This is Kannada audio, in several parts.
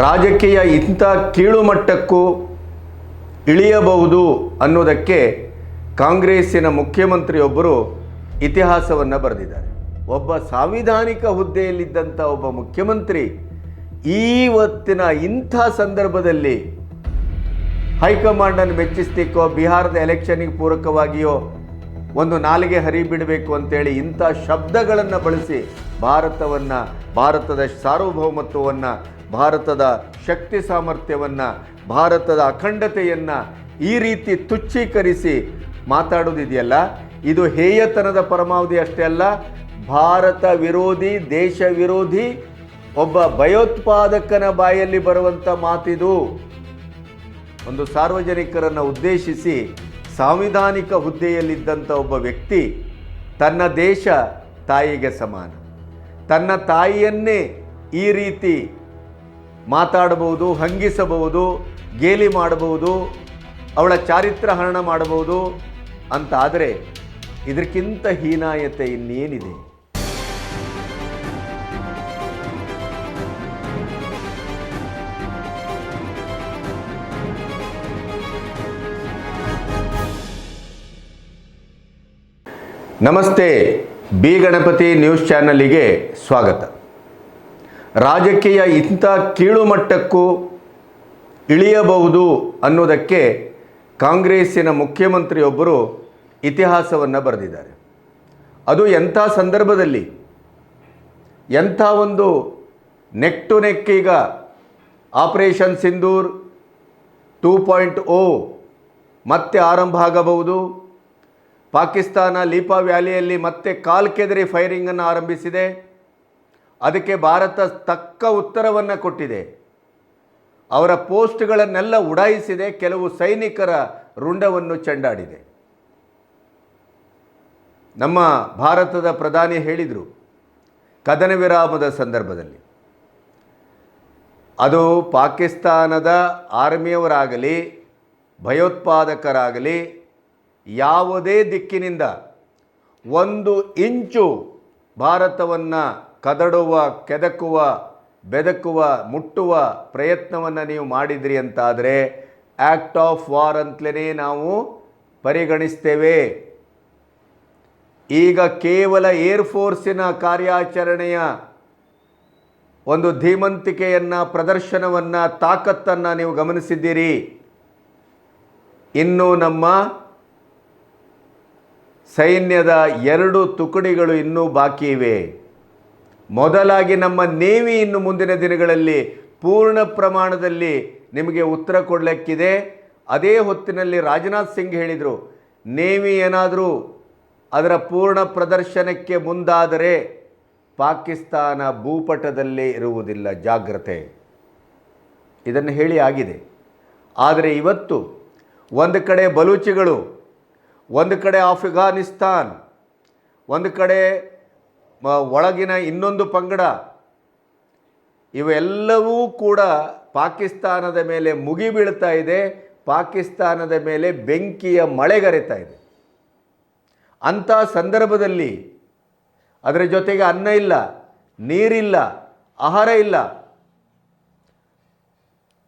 ರಾಜಕೀಯ ಇಂಥ ಕೀಳುಮಟ್ಟಕ್ಕೂ ಇಳಿಯಬಹುದು ಅನ್ನೋದಕ್ಕೆ ಕಾಂಗ್ರೆಸ್ಸಿನ ಮುಖ್ಯಮಂತ್ರಿಯೊಬ್ಬರು ಇತಿಹಾಸವನ್ನು ಬರೆದಿದ್ದಾರೆ. ಒಬ್ಬ ಸಾಂವಿಧಾನಿಕ ಹುದ್ದೆಯಲ್ಲಿದ್ದಂಥ ಒಬ್ಬ ಮುಖ್ಯಮಂತ್ರಿ ಈವತ್ತಿನ ಇಂಥ ಸಂದರ್ಭದಲ್ಲಿ ಹೈಕಮಾಂಡನ್ನು ಮೆಚ್ಚಿಸ್ತಿಕ್ಕೋ ಬಿಹಾರದ ಎಲೆಕ್ಷನ್ಗೆ ಪೂರಕವಾಗಿಯೋ ಒಂದು ನಾಲಿಗೆ ಹರಿಬಿಡಬೇಕು ಅಂತೇಳಿ ಇಂಥ ಶಬ್ದಗಳನ್ನು ಬಳಸಿ ಭಾರತವನ್ನು, ಭಾರತದ ಸಾರ್ವಭೌಮತ್ವವನ್ನು ಭಾರತದ ಶಕ್ತಿ ಸಾಮರ್ಥ್ಯವನ್ನು, ಭಾರತದ ಅಖಂಡತೆಯನ್ನು ಈ ರೀತಿ ತುಚ್ಛೀಕರಿಸಿ ಮಾತಾಡೋದಿದೆಯಲ್ಲ ಇದು ಹೇಯತನದ ಪರಮಾವಧಿ ಅಷ್ಟೇ ಅಲ್ಲ, ಭಾರತ ವಿರೋಧಿ, ದೇಶ ವಿರೋಧಿ, ಒಬ್ಬ ಭಯೋತ್ಪಾದಕನ ಬಾಯಲ್ಲಿ ಬರುವಂಥ ಮಾತಿದು. ಒಂದು ಸಾರ್ವಜನಿಕರನ್ನು ಉದ್ದೇಶಿಸಿ ಸಾಂವಿಧಾನಿಕ ಹುದ್ದೆಯಲ್ಲಿದ್ದಂಥ ಒಬ್ಬ ವ್ಯಕ್ತಿ ತನ್ನ ದೇಶ ತಾಯಿಗೆ ಸಮಾನ. ತನ್ನ ತಾಯಿಯನ್ನೇ ಈ ರೀತಿ ಮಾತಾಡಬಹುದು, ಹಂಗಿಸಬಹುದು, ಗೇಲಿ ಮಾಡಬಹುದು, ಅವಳ ಚಾರಿತ್ರ ಹರಣ ಮಾಡಬಹುದು ಅಂತ ಆದರೆ ಇದಕ್ಕಿಂತ ಹೀನಾಯತೆ ಇನ್ನೇನಿದೆ? ನಮಸ್ತೆ, ಬಿ ಗಣಪತಿ ನ್ಯೂಸ್ ಚಾನಲಿಗೆ ಸ್ವಾಗತ. ರಾಜಕೀಯ ಇಂಥ ಕೀಳುಮಟ್ಟಕ್ಕೂ ಇಳಿಯಬಹುದು ಅನ್ನೋದಕ್ಕೆ ಕಾಂಗ್ರೆಸ್ಸಿನ ಮುಖ್ಯಮಂತ್ರಿಯೊಬ್ಬರು ಇತಿಹಾಸವನ್ನು ಬರೆದಿದ್ದಾರೆ. ಅದು ಎಂಥ ಸಂದರ್ಭದಲ್ಲಿ? ಎಂಥ ಒಂದು ನೆಕ್ ಟು ನೆಕ್ ಈಗ operation Sindoor two point O ಮತ್ತೆ ಆರಂಭ ಆಗಬಹುದು. ಪಾಕಿಸ್ತಾನ ಲೀಪಾ ವ್ಯಾಲಿಯಲ್ಲಿ ಮತ್ತೆ ಕಾಲ್ಕೆದರಿ ಫೈರಿಂಗನ್ನು ಆರಂಭಿಸಿದೆ. ಅದಕ್ಕೆ ಭಾರತ ತಕ್ಕ ಉತ್ತರವನ್ನು ಕೊಟ್ಟಿದೆ. ಅವರ ಪೋಸ್ಟ್ಗಳನ್ನೆಲ್ಲ ಉಡಾಯಿಸಿದೆ, ಕೆಲವು ಸೈನಿಕರ ರುಂಡವನ್ನು ಚೆಂಡಾಡಿದೆ. ನಮ್ಮ ಭಾರತದ ಪ್ರಧಾನಿ ಹೇಳಿದರು, ಕದನ ವಿರಾಮದ ಸಂದರ್ಭದಲ್ಲಿ. ಅದು ಪಾಕಿಸ್ತಾನದ ಆರ್ಮಿಯವರಾಗಲಿ, ಭಯೋತ್ಪಾದಕರಾಗಲಿ, ಯಾವುದೇ ದಿಕ್ಕಿನಿಂದ ಒಂದು ಇಂಚು ಭಾರತವನ್ನು ಕದಡುವ, ಕೆದಕುವ, ಬೆದಕುವ, ಮುಟ್ಟುವ ಪ್ರಯತ್ನವನ್ನು ನೀವು ಮಾಡಿದ್ರಿ ಅಂತಾದರೆ ಆ್ಯಕ್ಟ್ ಆಫ್ ವಾರ್ ಅಂತಲೇ ನಾವು ಪರಿಗಣಿಸ್ತೇವೆ. ಈಗ ಕೇವಲ ಏರ್ ಫೋರ್ಸಿನ ಕಾರ್ಯಾಚರಣೆಯ ಒಂದು ಧೀಮಂತಿಕೆಯನ್ನು, ಪ್ರದರ್ಶನವನ್ನು, ತಾಕತ್ತನ್ನು ನೀವು ಗಮನಿಸಿದ್ದೀರಿ. ಇನ್ನು ನಮ್ಮ ಸೈನ್ಯದ ಎರಡು ತುಕಡಿಗಳು ಇನ್ನೂ ಬಾಕಿ ಇವೆ. ಮೊದಲಾಗಿ ನಮ್ಮ ನೇವಿ ಇನ್ನು ಮುಂದಿನ ದಿನಗಳಲ್ಲಿ ಪೂರ್ಣ ಪ್ರಮಾಣದಲ್ಲಿ ನಿಮಗೆ ಉತ್ತರ ಕೊಡಲಿಕ್ಕಿದೆ. ಅದೇ ಹೊತ್ತಿನಲ್ಲಿ ರಾಜನಾಥ್ ಸಿಂಗ್ ಹೇಳಿದರು, ನೇವಿ ಏನಾದರೂ ಅದರ ಪೂರ್ಣ ಪ್ರದರ್ಶನಕ್ಕೆ ಮುಂದಾದರೆ ಪಾಕಿಸ್ತಾನ ಭೂಪಟದಲ್ಲಿ ಇರುವುದಿಲ್ಲ, ಜಾಗ್ರತೆ. ಇದನ್ನು ಹೇಳಿ ಆಗಿದೆ. ಆದರೆ ಇವತ್ತು ಒಂದು ಕಡೆ ಬಲೂಚಿಗಳು, ಒಂದು ಕಡೆ ಆಫ್ಘಾನಿಸ್ತಾನ್, ಒಂದು ಕಡೆ ಒಳಗಿನ ಇನ್ನೊಂದು ಪಂಗಡ. ಇವೆಲ್ಲವೂ ಕೂಡ ಪಾಕಿಸ್ತಾನದ ಮೇಲೆ ಮುಗಿ ಬೀಳ್ತಾ ಇದೆ. ಪಾಕಿಸ್ತಾನದ ಮೇಲೆ ಬೆಂಕಿಯ ಮಳೆಗರೆತಾ ಇದೆ. ಅಂಥ ಸಂದರ್ಭದಲ್ಲಿ ಅದರ ಜೊತೆಗೆ ಅನ್ನ ಇಲ್ಲ, ನೀರಿಲ್ಲ, ಆಹಾರ ಇಲ್ಲ.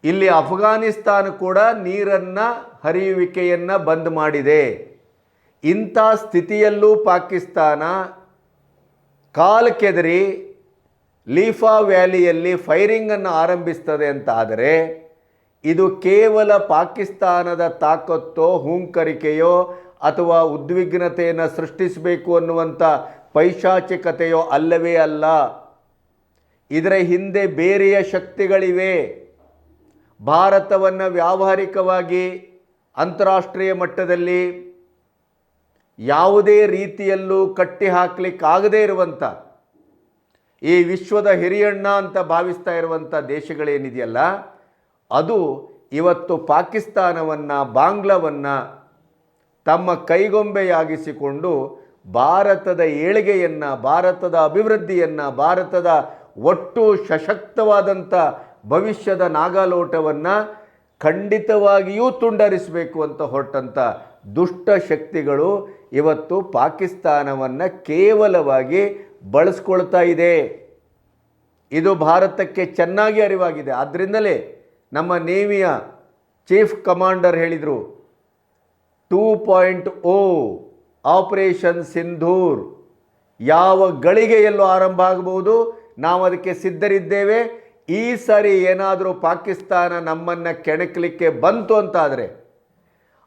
ಇಲ್ಲಿ ಅಫ್ಘಾನಿಸ್ತಾನ ಕೂಡ ನೀರನ್ನು, ಹರಿಯುವಿಕೆಯನ್ನು ಬಂದ್ ಮಾಡಿದೆ. ಇಂಥ ಸ್ಥಿತಿಯಲ್ಲೂ ಪಾಕಿಸ್ತಾನ ಕಾಲ್ ಕೆದರಿ ಲೀಫಾ ವ್ಯಾಲಿಯಲ್ಲಿ ಫೈರಿಂಗನ್ನು ಆರಂಭಿಸ್ತದೆ ಅಂತ ಆದರೆ ಇದು ಕೇವಲ ಪಾಕಿಸ್ತಾನದ ತಾಕತ್ತೋ, ಹೂಂಕರಿಕೆಯೋ ಅಥವಾ ಉದ್ವಿಗ್ನತೆಯನ್ನು ಸೃಷ್ಟಿಸಬೇಕು ಅನ್ನುವಂಥ ಪೈಶಾಚಿಕತೆಯೋ ಅಲ್ಲವೇ ಅಲ್ಲ. ಇದರ ಹಿಂದೆ ಬೇರೆಯ ಶಕ್ತಿಗಳಿವೆ. ಭಾರತವನ್ನು ವ್ಯಾವಹಾರಿಕವಾಗಿ ಅಂತಾರಾಷ್ಟ್ರೀಯ ಮಟ್ಟದಲ್ಲಿ ಯಾವುದೇ ರೀತಿಯಲ್ಲೂ ಕಟ್ಟಿ ಹಾಕಲಿಕ್ಕಾಗದೇ ಇರುವಂಥ ಈ ವಿಶ್ವದ ಹಿರಿಯಣ್ಣ ಅಂತ ಭಾವಿಸ್ತಾ ಇರುವಂಥ ದೇಶಗಳೇನಿದೆಯಲ್ಲ, ಅದು ಇವತ್ತು ಪಾಕಿಸ್ತಾನವನ್ನು, ಬಾಂಗ್ಲವನ್ನು ತಮ್ಮ ಕೈಗೊಂಬೆಯಾಗಿಸಿಕೊಂಡು ಭಾರತದ ಏಳಿಗೆಯನ್ನು, ಭಾರತದ ಅಭಿವೃದ್ಧಿಯನ್ನು, ಭಾರತದ ಒಟ್ಟು ಸಶಕ್ತವಾದಂಥ ಭವಿಷ್ಯದ ನಾಗಾಲೋಟವನ್ನು ಖಂಡಿತವಾಗಿಯೂ ತುಂಡರಿಸಬೇಕು ಅಂತ ಹೊರಟಂಥ ದುಷ್ಟ ಶಕ್ತಿಗಳು ಇವತ್ತು ಪಾಕಿಸ್ತಾನವನ್ನು ಕೇವಲವಾಗಿ ಬಳಸ್ಕೊಳ್ತಾ ಇದೆ. ಇದು ಭಾರತಕ್ಕೆ ಚೆನ್ನಾಗಿ ಅರಿವಾಗಿದೆ. ಆದ್ದರಿಂದಲೇ ನಮ್ಮ ನೇವಿಯ ಚೀಫ್ ಕಮಾಂಡರ್ ಹೇಳಿದರು, two point O operation Sindoor ಯಾವ ಗಳಿಗೆಯಲ್ಲೂ ಆರಂಭ ಆಗಬಹುದು? ನಾವು ಅದಕ್ಕೆ ಸಿದ್ಧರಿದ್ದೇವೆ. ಈ ಸಾರಿ ಏನಾದರೂ ಪಾಕಿಸ್ತಾನ ನಮ್ಮನ್ನು ಕೆಣಕಲಿಕ್ಕೆ ಬಂತು ಅಂತಾದರೆ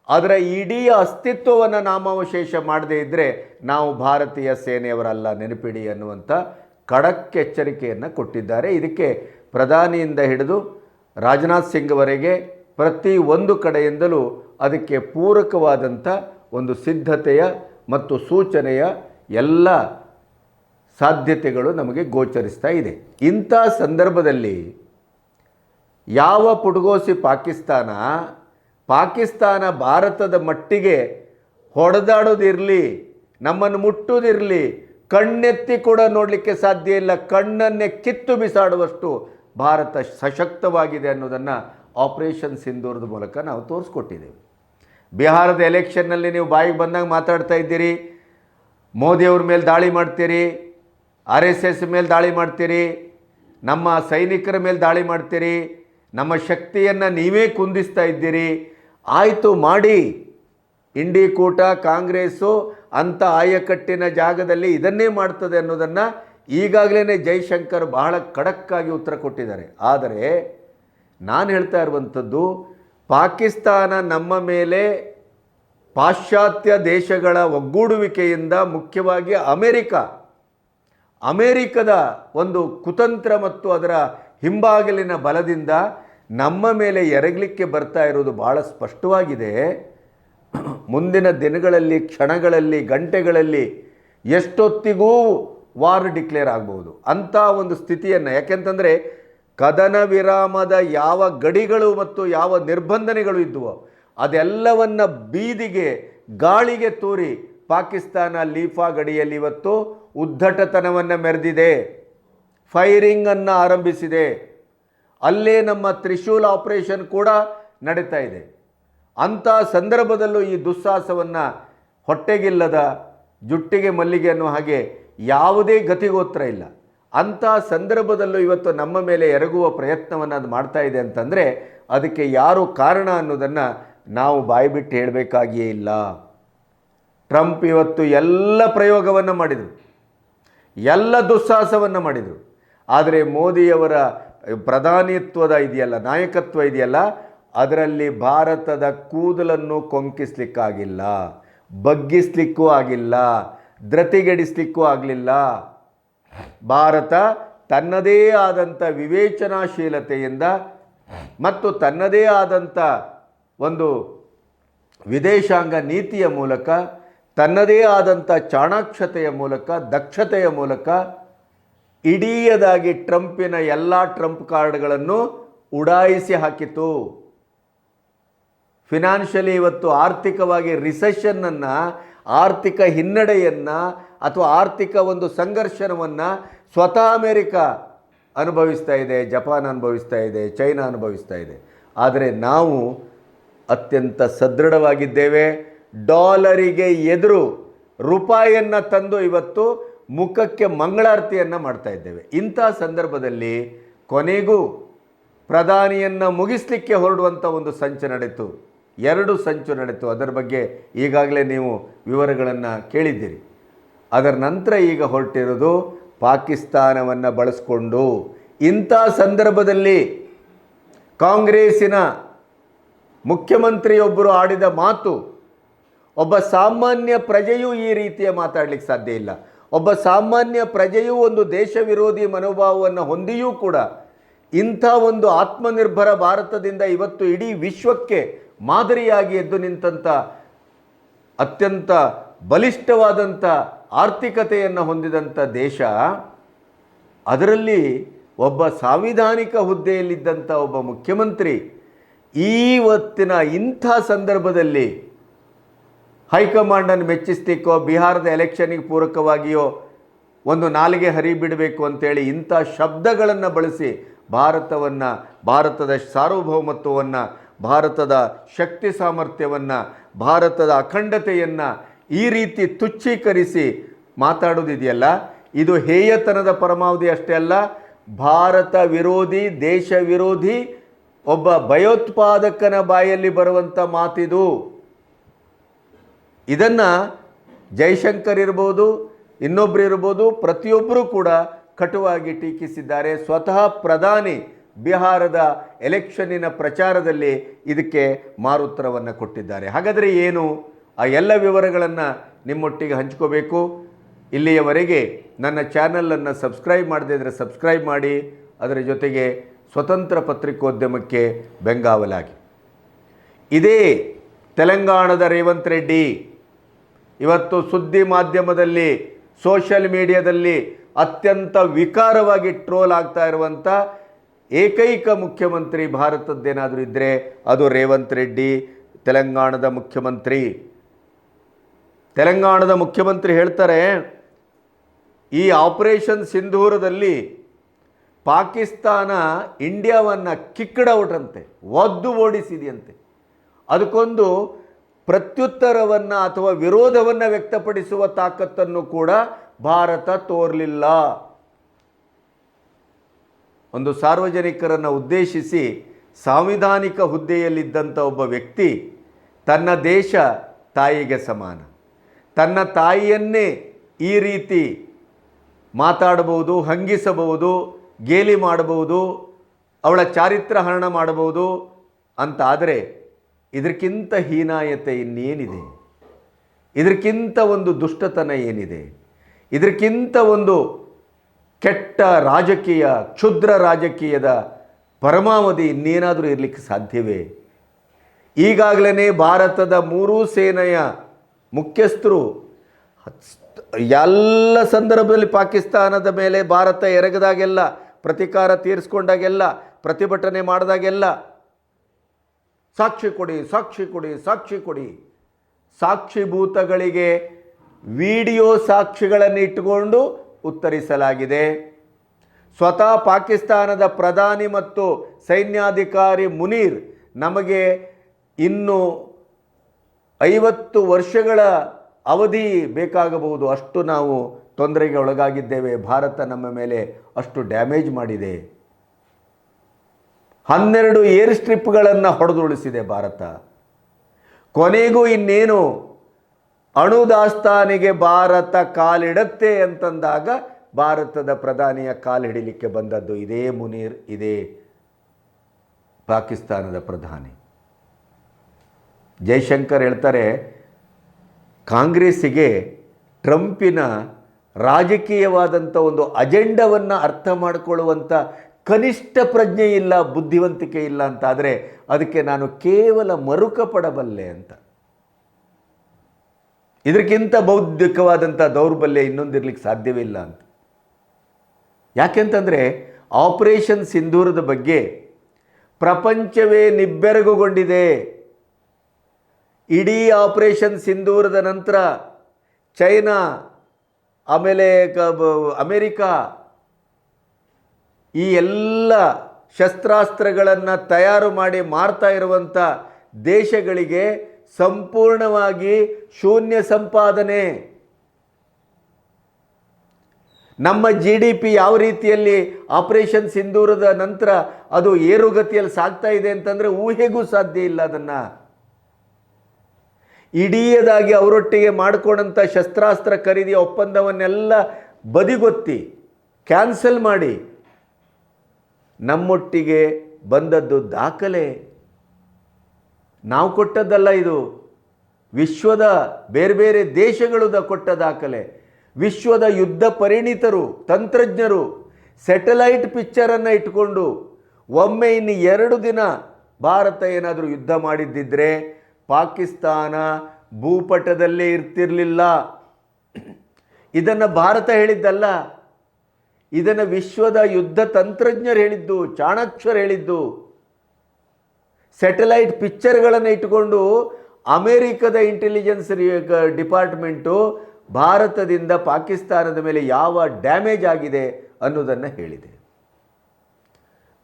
ಅದರ ಇಡೀ ಅಸ್ತಿತ್ವವನ್ನು ನಾಮಾವಶೇಷ ಮಾಡದೇ ಇದ್ದರೆ ನಾವು ಭಾರತೀಯ ಸೇನೆಯವರಲ್ಲ ನೆನಪಿಡಿ ಅನ್ನುವಂಥ ಖಡಕ್ ಎಚ್ಚರಿಕೆಯನ್ನು ಕೊಟ್ಟಿದ್ದಾರೆ. ಇದಕ್ಕೆ ಪ್ರಧಾನಿಯಿಂದ ಹಿಡಿದು ರಾಜನಾಥ್ ಸಿಂಗ್ವರೆಗೆ ಪ್ರತಿ ಒಂದು ಕಡೆಯಿಂದಲೂ ಅದಕ್ಕೆ ಪೂರಕವಾದಂಥ ಒಂದು ಸಿದ್ಧತೆಯ ಮತ್ತು ಸೂಚನೆಯ ಎಲ್ಲ ಸಾಧ್ಯತೆಗಳು ನಮಗೆ ಗೋಚರಿಸ್ತಾ ಇದೆ. ಇಂಥ ಸಂದರ್ಭದಲ್ಲಿ ಯಾವ ಪುಟಗೋಸಿ ಪಾಕಿಸ್ತಾನ ಪಾಕಿಸ್ತಾನ ಭಾರತದ ಮಟ್ಟಿಗೆ ಹೊಡೆದಾಡೋದಿರಲಿ, ನಮ್ಮನ್ನು ಮುಟ್ಟೋದಿರಲಿ ಕಣ್ಣೆತ್ತಿ ಕೂಡ ನೋಡಲಿಕ್ಕೆ ಸಾಧ್ಯ ಇಲ್ಲ, ಕಣ್ಣನ್ನೇ ಕಿತ್ತು ಬಿಸಾಡುವಷ್ಟು ಭಾರತ ಸಶಕ್ತವಾಗಿದೆ ಅನ್ನೋದನ್ನು ಆಪರೇಷನ್ ಸಿಂಧೂರದ ಮೂಲಕ ನಾವು ತೋರಿಸ್ಕೊಟ್ಟಿದ್ದೇವೆ. ಬಿಹಾರದ ಎಲೆಕ್ಷನ್ನಲ್ಲಿ ನೀವು ಬಾಯಿಗೆ ಬಂದಾಗ ಮಾತಾಡ್ತಾ ಇದ್ದೀರಿ ಮೋದಿಯವ್ರ ಮೇಲೆ ದಾಳಿ ಮಾಡ್ತೀರಿ, ಆರ್ ಎಸ್ ಎಸ್ ಮೇಲೆ ದಾಳಿ ಮಾಡ್ತೀರಿ, ನಮ್ಮ ಸೈನಿಕರ ಮೇಲೆ ದಾಳಿ ಮಾಡ್ತೀರಿ, ನಮ್ಮ ಶಕ್ತಿಯನ್ನು ನೀವೇ ಕುಂದಿಸ್ತಾ ಇದ್ದೀರಿ ಆಯಿತು ಮಾಡಿ. ಇಂಡಿ ಕೂಟ ಕಾಂಗ್ರೆಸ್ಸು ಅಂಥ ಆಯಕಟ್ಟಿನ ಜಾಗದಲ್ಲಿ ಇದನ್ನೇ ಮಾಡ್ತದೆ ಅನ್ನೋದನ್ನು ಈಗಾಗಲೇ ಜೈಶಂಕರ್ ಬಹಳ ಖಡಕ್ಕಾಗಿ ಉತ್ತರ ಕೊಟ್ಟಿದ್ದಾರೆ. ಆದರೆ ನಾನು ಹೇಳ್ತಾ ಇರುವಂಥದ್ದು, ಪಾಕಿಸ್ತಾನ ನಮ್ಮ ಮೇಲೆ ಪಾಶ್ಚಾತ್ಯ ದೇಶಗಳ ಒಗ್ಗೂಡುವಿಕೆಯಿಂದ ಮುಖ್ಯವಾಗಿ ಅಮೆರಿಕ, ಅಮೇರಿಕದ ಒಂದು ಕುತಂತ್ರ ಮತ್ತು ಅದರ ಹಿಂಬಾಗಿಲಿನ ಬಲದಿಂದ ನಮ್ಮ ಮೇಲೆ ಎರಗಲಿಕ್ಕೆ ಬರ್ತಾ ಇರೋದು ಭಾಳ ಸ್ಪಷ್ಟವಾಗಿದೆ. ಮುಂದಿನ ದಿನಗಳಲ್ಲಿ, ಕ್ಷಣಗಳಲ್ಲಿ, ಗಂಟೆಗಳಲ್ಲಿ ಎಷ್ಟೊತ್ತಿಗೂ ವಾರ್ ಡಿಕ್ಲೇರ್ ಆಗ್ಬೋದು ಅಂಥ ಒಂದು ಸ್ಥಿತಿಯನ್ನು. ಯಾಕೆಂತಂದರೆ, ಕದನ ವಿರಾಮದ ಯಾವ ಗಡಿಗಳು ಮತ್ತು ಯಾವ ನಿರ್ಬಂಧನೆಗಳು ಇದ್ದುವೋ ಅದೆಲ್ಲವನ್ನು ಬೀದಿಗೆ, ಗಾಳಿಗೆ ತೂರಿ ಪಾಕಿಸ್ತಾನ ಲೀಫಾ ಗಡಿಯಲ್ಲಿ ಇವತ್ತು ಉದ್ದಟತನವನ್ನು ಮೆರೆದಿದೆ. ಫೈರಿಂಗನ್ನು ಆರಂಭಿಸಿದೆ. ಅಲ್ಲೇ ನಮ್ಮ ತ್ರಿಶೂಲ್ ಆಪರೇಷನ್ ಕೂಡ ನಡೀತಾ ಇದೆ. ಅಂಥ ಸಂದರ್ಭದಲ್ಲೂ ಈ ದುಸ್ಸಾಹಸವನ್ನು ಹೊಟ್ಟೆಗಿಲ್ಲದ, ಜುಟ್ಟಿಗೆ ಮಲ್ಲಿಗೆ ಅನ್ನೋ ಹಾಗೆ ಯಾವುದೇ ಗತಿಗೋತ್ರ ಇಲ್ಲ. ಅಂಥ ಸಂದರ್ಭದಲ್ಲೂ ಇವತ್ತು ನಮ್ಮ ಮೇಲೆ ಎರಗುವ ಪ್ರಯತ್ನವನ್ನು ಅದು ಮಾಡ್ತಾ ಇದೆ ಅಂತಂದರೆ ಅದಕ್ಕೆ ಯಾರು ಕಾರಣ ಅನ್ನೋದನ್ನು ನಾವು ಬಾಯ್ಬಿಟ್ಟು ಹೇಳಬೇಕಾಗಿಯೇ ಇಲ್ಲ. ಟ್ರಂಪ್ ಇವತ್ತು ಎಲ್ಲ ಪ್ರಯೋಗವನ್ನು ಮಾಡಿದರು. ಎಲ್ಲ ದುಸ್ಸಾಹಸವನ್ನು ಮಾಡಿದರು. ಆದರೆ ಮೋದಿಯವರ ಪ್ರಧಾನಿತ್ವದ ಇದೆಯಲ್ಲ, ನಾಯಕತ್ವ ಇದೆಯಲ್ಲ, ಅದರಲ್ಲಿ ಭಾರತದ ಕೂದಲನ್ನು ಕೊಂಕಿಸ್ಲಿಕ್ಕಾಗಿಲ್ಲ, ಬಗ್ಗಿಸ್ಲಿಕ್ಕೂ ಆಗಿಲ್ಲ, ದ್ರತಿಗೆಡಿಸ್ಲಿಕ್ಕೂ ಆಗಲಿಲ್ಲ. ಭಾರತ ತನ್ನದೇ ಆದಂಥ ವಿವೇಚನಾಶೀಲತೆಯಿಂದ ಮತ್ತು ತನ್ನದೇ ಆದಂಥ ಒಂದು ವಿದೇಶಾಂಗ ನೀತಿಯ ಮೂಲಕ, ತನ್ನದೇ ಆದಂಥ ಚಾಣಾಕ್ಷತೆಯ ಮೂಲಕ, ದಕ್ಷತೆಯ ಮೂಲಕ ಇಡೀಯದಾಗಿ ಟ್ರಂಪಿನ ಎಲ್ಲ ಟ್ರಂಪ್ ಕಾರ್ಡ್ಗಳನ್ನು ಉಡಾಯಿಸಿ ಹಾಕಿತು ಫಿನಾನ್ಷಿಯಲಿ ಇವತ್ತು ಆರ್ಥಿಕವಾಗಿ ರಿಸೆಷನ್ನನ್ನು, ಆರ್ಥಿಕ ಹಿನ್ನಡೆಯನ್ನು ಅಥವಾ ಆರ್ಥಿಕ ಒಂದು ಸಂಘರ್ಷವನ್ನು ಸ್ವತಃ ಅಮೇರಿಕ ಅನುಭವಿಸ್ತಾ ಇದೆ, ಜಪಾನ್ ಅನುಭವಿಸ್ತಾ ಇದೆ, ಚೈನಾ ಅನುಭವಿಸ್ತಾ ಇದೆ. ಆದರೆ ನಾವು ಅತ್ಯಂತ ಸದೃಢವಾಗಿದ್ದೇವೆ. ಡಾಲರಿಗೆ ಎದುರು ರೂಪಾಯಿಯನ್ನು ತಂದು ಇವತ್ತು ಮುಖಕ್ಕೆ ಮಂಗಳಾರತಿಯನ್ನು ಮಾಡ್ತಾ ಇದ್ದೇವೆ. ಇಂಥ ಸಂದರ್ಭದಲ್ಲಿ ಕೊನೆಗೂ ಪ್ರಧಾನಿಯನ್ನು ಮುಗಿಸ್ಲಿಕ್ಕೆ ಹೊರಡುವಂಥ ಒಂದು ಸಂಚು ನಡೆಯಿತು ಎರಡು ಸಂಚು ನಡೆಯಿತು ಅದರ ಬಗ್ಗೆ ಈಗಾಗಲೇ ನೀವು ವಿವರಗಳನ್ನು ಕೇಳಿದ್ದೀರಿ. ಅದರ ನಂತರ ಈಗ ಹೊರಟಿರೋದು ಪಾಕಿಸ್ತಾನವನ್ನು ಬಳಸಿಕೊಂಡು. ಇಂಥ ಸಂದರ್ಭದಲ್ಲಿ ಕಾಂಗ್ರೆಸ್ಸಿನ ಮುಖ್ಯಮಂತ್ರಿಯೊಬ್ಬರು ಆಡಿದ ಮಾತು, ಒಬ್ಬ ಸಾಮಾನ್ಯ ಪ್ರಜೆಯೂ ಈ ರೀತಿಯ ಮಾತಾಡಲಿಕ್ಕೆ ಸಾಧ್ಯ ಇಲ್ಲ. ಒಬ್ಬ ಸಾಮಾನ್ಯ ಪ್ರಜೆಯೂ ಒಂದು ದೇಶ ವಿರೋಧಿ ಮನೋಭಾವವನ್ನು ಹೊಂದಿಯೂ ಕೂಡ ಇಂಥ ಒಂದು ಆತ್ಮನಿರ್ಭರ ಭಾರತದಿಂದ ಇವತ್ತು ಇಡೀ ವಿಶ್ವಕ್ಕೆ ಮಾದರಿಯಾಗಿ ಎದ್ದು ನಿಂತಹ ಅತ್ಯಂತ ಬಲಿಷ್ಠವಾದಂಥ ಆರ್ಥಿಕತೆಯನ್ನು ಹೊಂದಿದಂಥ ದೇಶ, ಅದರಲ್ಲಿ ಒಬ್ಬ ಸಾಂವಿಧಾನಿಕ ಹುದ್ದೆಯಲ್ಲಿದ್ದಂಥ ಒಬ್ಬ ಮುಖ್ಯಮಂತ್ರಿ ಈವತ್ತಿನ ಇಂಥ ಸಂದರ್ಭದಲ್ಲಿ ಹೈಕಮಾಂಡನ್ನು ಮೆಚ್ಚಿಸ್ತಿಕ್ಕೋ ಬಿಹಾರದ ಎಲೆಕ್ಷನ್ನಿಗೆ ಪೂರಕವಾಗಿಯೋ ಒಂದು ನಾಲಿಗೆ ಹರಿಬಿಡಬೇಕು ಅಂತೇಳಿ ಇಂಥ ಶಬ್ದಗಳನ್ನು ಬಳಸಿ ಭಾರತವನ್ನು, ಭಾರತದ ಸಾರ್ವಭೌಮತ್ವವನ್ನು, ಭಾರತದ ಶಕ್ತಿ ಸಾಮರ್ಥ್ಯವನ್ನು, ಭಾರತದ ಅಖಂಡತೆಯನ್ನು ಈ ರೀತಿ ತುಚ್ಛೀಕರಿಸಿ ಮಾತಾಡೋದಿದೆಯಲ್ಲ ಇದು ಹೇಯತನದ ಪರಮಾವಧಿ ಅಷ್ಟೇ ಅಲ್ಲ, ಭಾರತ ವಿರೋಧಿ, ದೇಶ ವಿರೋಧಿ, ಒಬ್ಬ ಭಯೋತ್ಪಾದಕನ ಬಾಯಲ್ಲಿ ಬರುವಂಥ ಮಾತಿದು. ಇದನ್ನು ಜೈಶಂಕರ್ ಇರ್ಬೋದು ಇನ್ನೊಬ್ಬರು ಇರ್ಬೋದು, ಪ್ರತಿಯೊಬ್ಬರೂ ಕೂಡ ಕಟುವಾಗಿ ಟೀಕಿಸಿದ್ದಾರೆ. ಸ್ವತಃ ಪ್ರಧಾನಿ ಬಿಹಾರದ ಎಲೆಕ್ಷನ್ನಿನ ಪ್ರಚಾರದಲ್ಲಿ ಇದಕ್ಕೆ ಮಾರುತ್ತರವನ್ನು ಕೊಟ್ಟಿದ್ದಾರೆ. ಹಾಗಾದರೆ ಏನು? ಆ ಎಲ್ಲ ವಿವರಗಳನ್ನು ನಿಮ್ಮೊಟ್ಟಿಗೆ ಹಂಚ್ಕೋಬೇಕು. ಇಲ್ಲಿಯವರೆಗೆ ನನ್ನ ಚಾನಲನ್ನು ಸಬ್ಸ್ಕ್ರೈಬ್ ಮಾಡದೇ ಇದ್ದರೆ ಸಬ್ಸ್ಕ್ರೈಬ್ ಮಾಡಿ. ಅದರ ಜೊತೆಗೆ ಸ್ವತಂತ್ರ ಪತ್ರಿಕೋದ್ಯಮಕ್ಕೆ ಬೆಂಗಾವಲಾಗಿ. ಇದೇ ತೆಲಂಗಾಣದ ರೇವಂತ್ ರೆಡ್ಡಿ. ಇವತ್ತು ಸುದ್ದಿ ಮಾಧ್ಯಮದಲ್ಲಿ ಸೋಷಿಯಲ್ ಮೀಡಿಯಾದಲ್ಲಿ ಅತ್ಯಂತ ವಿಕಾರವಾಗಿ ಟ್ರೋಲ್ ಆಗ್ತಾ ಇರುವಂಥ ಏಕೈಕ ಮುಖ್ಯಮಂತ್ರಿ ಭಾರತದ್ದೇನಾದರೂ ಇದ್ದರೆ ಅದು ರೇವಂತ್ ರೆಡ್ಡಿ, ತೆಲಂಗಾಣದ ಮುಖ್ಯಮಂತ್ರಿ. ತೆಲಂಗಾಣದ ಮುಖ್ಯಮಂತ್ರಿ ಹೇಳ್ತಾರೆ, ಈ ಆಪರೇಷನ್ ಸಿಂಧೂರದಲ್ಲಿ ಪಾಕಿಸ್ತಾನ ಇಂಡಿಯಾವನ್ನು ಕಿಕ್ಕಡೌಟಂತೆ ಒದ್ದು ಓಡಿಸಿದೆಯಂತೆ. ಅದಕ್ಕೊಂದು ಪ್ರತ್ಯುತ್ತರವನ್ನು ಅಥವಾ ವಿರೋಧವನ್ನು ವ್ಯಕ್ತಪಡಿಸುವ ತಾಕತ್ತನ್ನು ಕೂಡ ಭಾರತ ತೋರಲಿಲ್ಲ. ಒಂದು ಸಾರ್ವಜನಿಕರನ್ನು ಉದ್ದೇಶಿಸಿ ಸಾಂವಿಧಾನಿಕ ಹುದ್ದೆಯಲ್ಲಿದ್ದಂಥ ಒಬ್ಬ ವ್ಯಕ್ತಿ ತನ್ನ ದೇಶ ತಾಯಿಗೆ ಸಮಾನ. ತನ್ನ ತಾಯಿಯನ್ನೇ ಈ ರೀತಿ ಮಾತಾಡಬಹುದು, ಹಂಗಿಸಬಹುದು, ಗೇಲಿ ಮಾಡಬಹುದು, ಅವಳ ಚಾರಿತ್ರ ಹರಣ ಮಾಡಬಹುದು ಅಂತಾದರೆ ಇದಕ್ಕಿಂತ ಹೀನಾಯತೆ ಇನ್ನೇನಿದೆ? ಇದಕ್ಕಿಂತ ಒಂದು ದುಷ್ಟತನ ಏನಿದೆ? ಇದಕ್ಕಿಂತ ಒಂದು ಕೆಟ್ಟ ರಾಜಕೀಯ, ಕ್ಷುದ್ರ ರಾಜಕೀಯದ ಪರಮಾವಧಿ ಇನ್ನೇನಾದರೂ ಇರಲಿಕ್ಕೆ ಸಾಧ್ಯವೇ? ಈಗಾಗಲೇ ಭಾರತದ ಮೂರೂ ಸೇನೆಯ ಮುಖ್ಯಸ್ಥರು ಎಲ್ಲ ಸಂದರ್ಭದಲ್ಲಿ ಪಾಕಿಸ್ತಾನದ ಮೇಲೆ ಭಾರತ ಎರಗದಾಗೆಲ್ಲ, ಪ್ರತಿಕಾರ ತೀರಿಸ್ಕೊಂಡಾಗೆಲ್ಲ, ಪ್ರತಿಭಟನೆ ಮಾಡಿದಾಗೆಲ್ಲ ಸಾಕ್ಷಿ ಕೊಡಿ ಸಾಕ್ಷಿ ಕೊಡಿ ಸಾಕ್ಷಿ ಕೊಡಿ. ಸಾಕ್ಷಿಭೂತಗಳಿಗೆ ವಿಡಿಯೋ ಸಾಕ್ಷಿಗಳನ್ನು ಇಟ್ಟುಕೊಂಡು ಉತ್ತರಿಸಲಾಗಿದೆ. ಸ್ವತಃ ಪಾಕಿಸ್ತಾನದ ಪ್ರಧಾನಿ ಮತ್ತು ಸೈನ್ಯಾಧಿಕಾರಿ ಮುನೀರ್ ನಮಗೆ ಇನ್ನು ಐವತ್ತು ವರ್ಷಗಳ ಅವಧಿ ಬೇಕಾಗಬಹುದು. ಅಷ್ಟು ನಾವು ತೊಂದರೆಗೆ ಒಳಗಾಗಿದ್ದೇವೆ. ಭಾರತ ನಮ್ಮ ಮೇಲೆ ಅಷ್ಟು ಡ್ಯಾಮೇಜ್ ಮಾಡಿದೆ. ಹನ್ನೆರಡು ಏರ್ ಸ್ಟ್ರಿಪ್ಗಳನ್ನು ಹೊಡೆದುಳಿಸಿದೆ ಭಾರತ. ಕೊನೆಗೂ ಇನ್ನೇನು? ಅಣುದಾಸ್ತಾನಿಗೆ ಭಾರತ ಕಾಲಿಡತ್ತೆ ಅಂತಂದಾಗ ಭಾರತದ ಪ್ರಧಾನಿಯ ಕಾಲು ಹಿಡಿಲಿಕ್ಕೆ ಬಂದದ್ದು ಇದೇ ಮುನೀರ್, ಇದೇ ಪಾಕಿಸ್ತಾನದ ಪ್ರಧಾನಿ. ಜೈಶಂಕರ್ ಹೇಳ್ತಾರೆ, ಕಾಂಗ್ರೆಸ್ಸಿಗೆ ಟ್ರಂಪಿನ ರಾಜಕೀಯವಾದಂಥ ಒಂದು ಅಜೆಂಡವನ್ನು ಅರ್ಥ ಮಾಡಿಕೊಳ್ಳುವಂಥ ಕನಿಷ್ಠ ಪ್ರಜ್ಞೆ ಇಲ್ಲ, ಬುದ್ಧಿವಂತಿಕೆ ಇಲ್ಲ ಅಂತಾದರೆ ಅದಕ್ಕೆ ನಾನು ಕೇವಲ ಮರುಕ ಪಡಬಲ್ಲೆ ಅಂತ. ಇದಕ್ಕಿಂತ ಬೌದ್ಧಿಕವಾದಂಥ ದೌರ್ಬಲ್ಯ ಇನ್ನೊಂದಿರಲಿಕ್ಕೆ ಸಾಧ್ಯವೇ ಇಲ್ಲ ಅಂತ. ಯಾಕೆಂತಂದರೆ ಆಪರೇಷನ್ ಸಿಂಧೂರದ ಬಗ್ಗೆ ಪ್ರಪಂಚವೇ ನಿಬ್ಬೆರಗುಗೊಂಡಿದೆ. ಇಡೀ ಆಪರೇಷನ್ ಸಿಂಧೂರದ ನಂತರ ಚೈನಾ, ಆಮೇಲೆ ಕ ಅಮೇರಿಕಾ ಈ ಎಲ್ಲ ಶಸ್ತ್ರಾಸ್ತ್ರಗಳನ್ನು ತಯಾರು ಮಾಡಿ ಮಾರ್ತಾ ಇರುವಂಥ ದೇಶಗಳಿಗೆ ಸಂಪೂರ್ಣವಾಗಿ ಶೂನ್ಯ ಸಂಪಾದನೆ. ನಮ್ಮ ಜಿ ಡಿ ಪಿ ಯಾವ ರೀತಿಯಲ್ಲಿ ಆಪರೇಷನ್ ಸಿಂಧೂರದ ನಂತರ ಅದು ಏರುಗತಿಯಲ್ಲಿ ಸಾಗ್ತಾ ಇದೆ ಅಂತಂದರೆ ಊಹೆಗೂ ಸಾಧ್ಯ ಇಲ್ಲ ಅದನ್ನು. ಇಡೀಯದಾಗಿ ಅವರೊಟ್ಟಿಗೆ ಮಾಡಿಕೊಂಡಂಥ ಶಸ್ತ್ರಾಸ್ತ್ರ ಖರೀದಿ ಒಪ್ಪಂದವನ್ನೆಲ್ಲ ಬದಿಗೊತ್ತಿ ಕ್ಯಾನ್ಸಲ್ ಮಾಡಿ ನಮ್ಮೊಟ್ಟಿಗೆ ಬಂದದ್ದು ದಾಖಲೆ. ನಾವು ಕೊಟ್ಟದ್ದಲ್ಲ ಇದು. ವಿಶ್ವದ ಬೇರೆ ಬೇರೆ ದೇಶಗಳು ಕೊಟ್ಟ ದಾಖಲೆ. ವಿಶ್ವದ ಯುದ್ಧ ಪರಿಣಿತರು, ತಂತ್ರಜ್ಞರು ಸ್ಯಾಟಲೈಟ್ ಪಿಕ್ಚರನ್ನು ಇಟ್ಕೊಂಡು ಒಮ್ಮೆ ಇನ್ನು ಎರಡು ದಿನ ಭಾರತ ಏನಾದರೂ ಯುದ್ಧ ಮಾಡಿದ್ದಿದ್ರೆ ಪಾಕಿಸ್ತಾನ ಭೂಪಟದಲ್ಲೇ ಇರ್ತಿರಲಿಲ್ಲ. ಇದನ್ನು ಭಾರತ ಹೇಳಿದ್ದಲ್ಲ. ಇದನ್ನು ವಿಶ್ವದ ಯುದ್ಧ ತಂತ್ರಜ್ಞರು ಹೇಳಿದ್ದು ಚಾಣಾಕ್ಷರು ಹೇಳಿದ್ದು. ಸ್ಯಾಟಲೈಟ್ ಪಿಕ್ಚರ್ಗಳನ್ನು ಇಟ್ಟುಕೊಂಡು ಅಮೆರಿಕದ ಇಂಟೆಲಿಜೆನ್ಸ್ ಡಿಪಾರ್ಟ್ಮೆಂಟು ಭಾರತದಿಂದ ಪಾಕಿಸ್ತಾನದ ಮೇಲೆ ಯಾವ ಡ್ಯಾಮೇಜ್ ಆಗಿದೆ ಅನ್ನೋದನ್ನು ಹೇಳಿದೆ.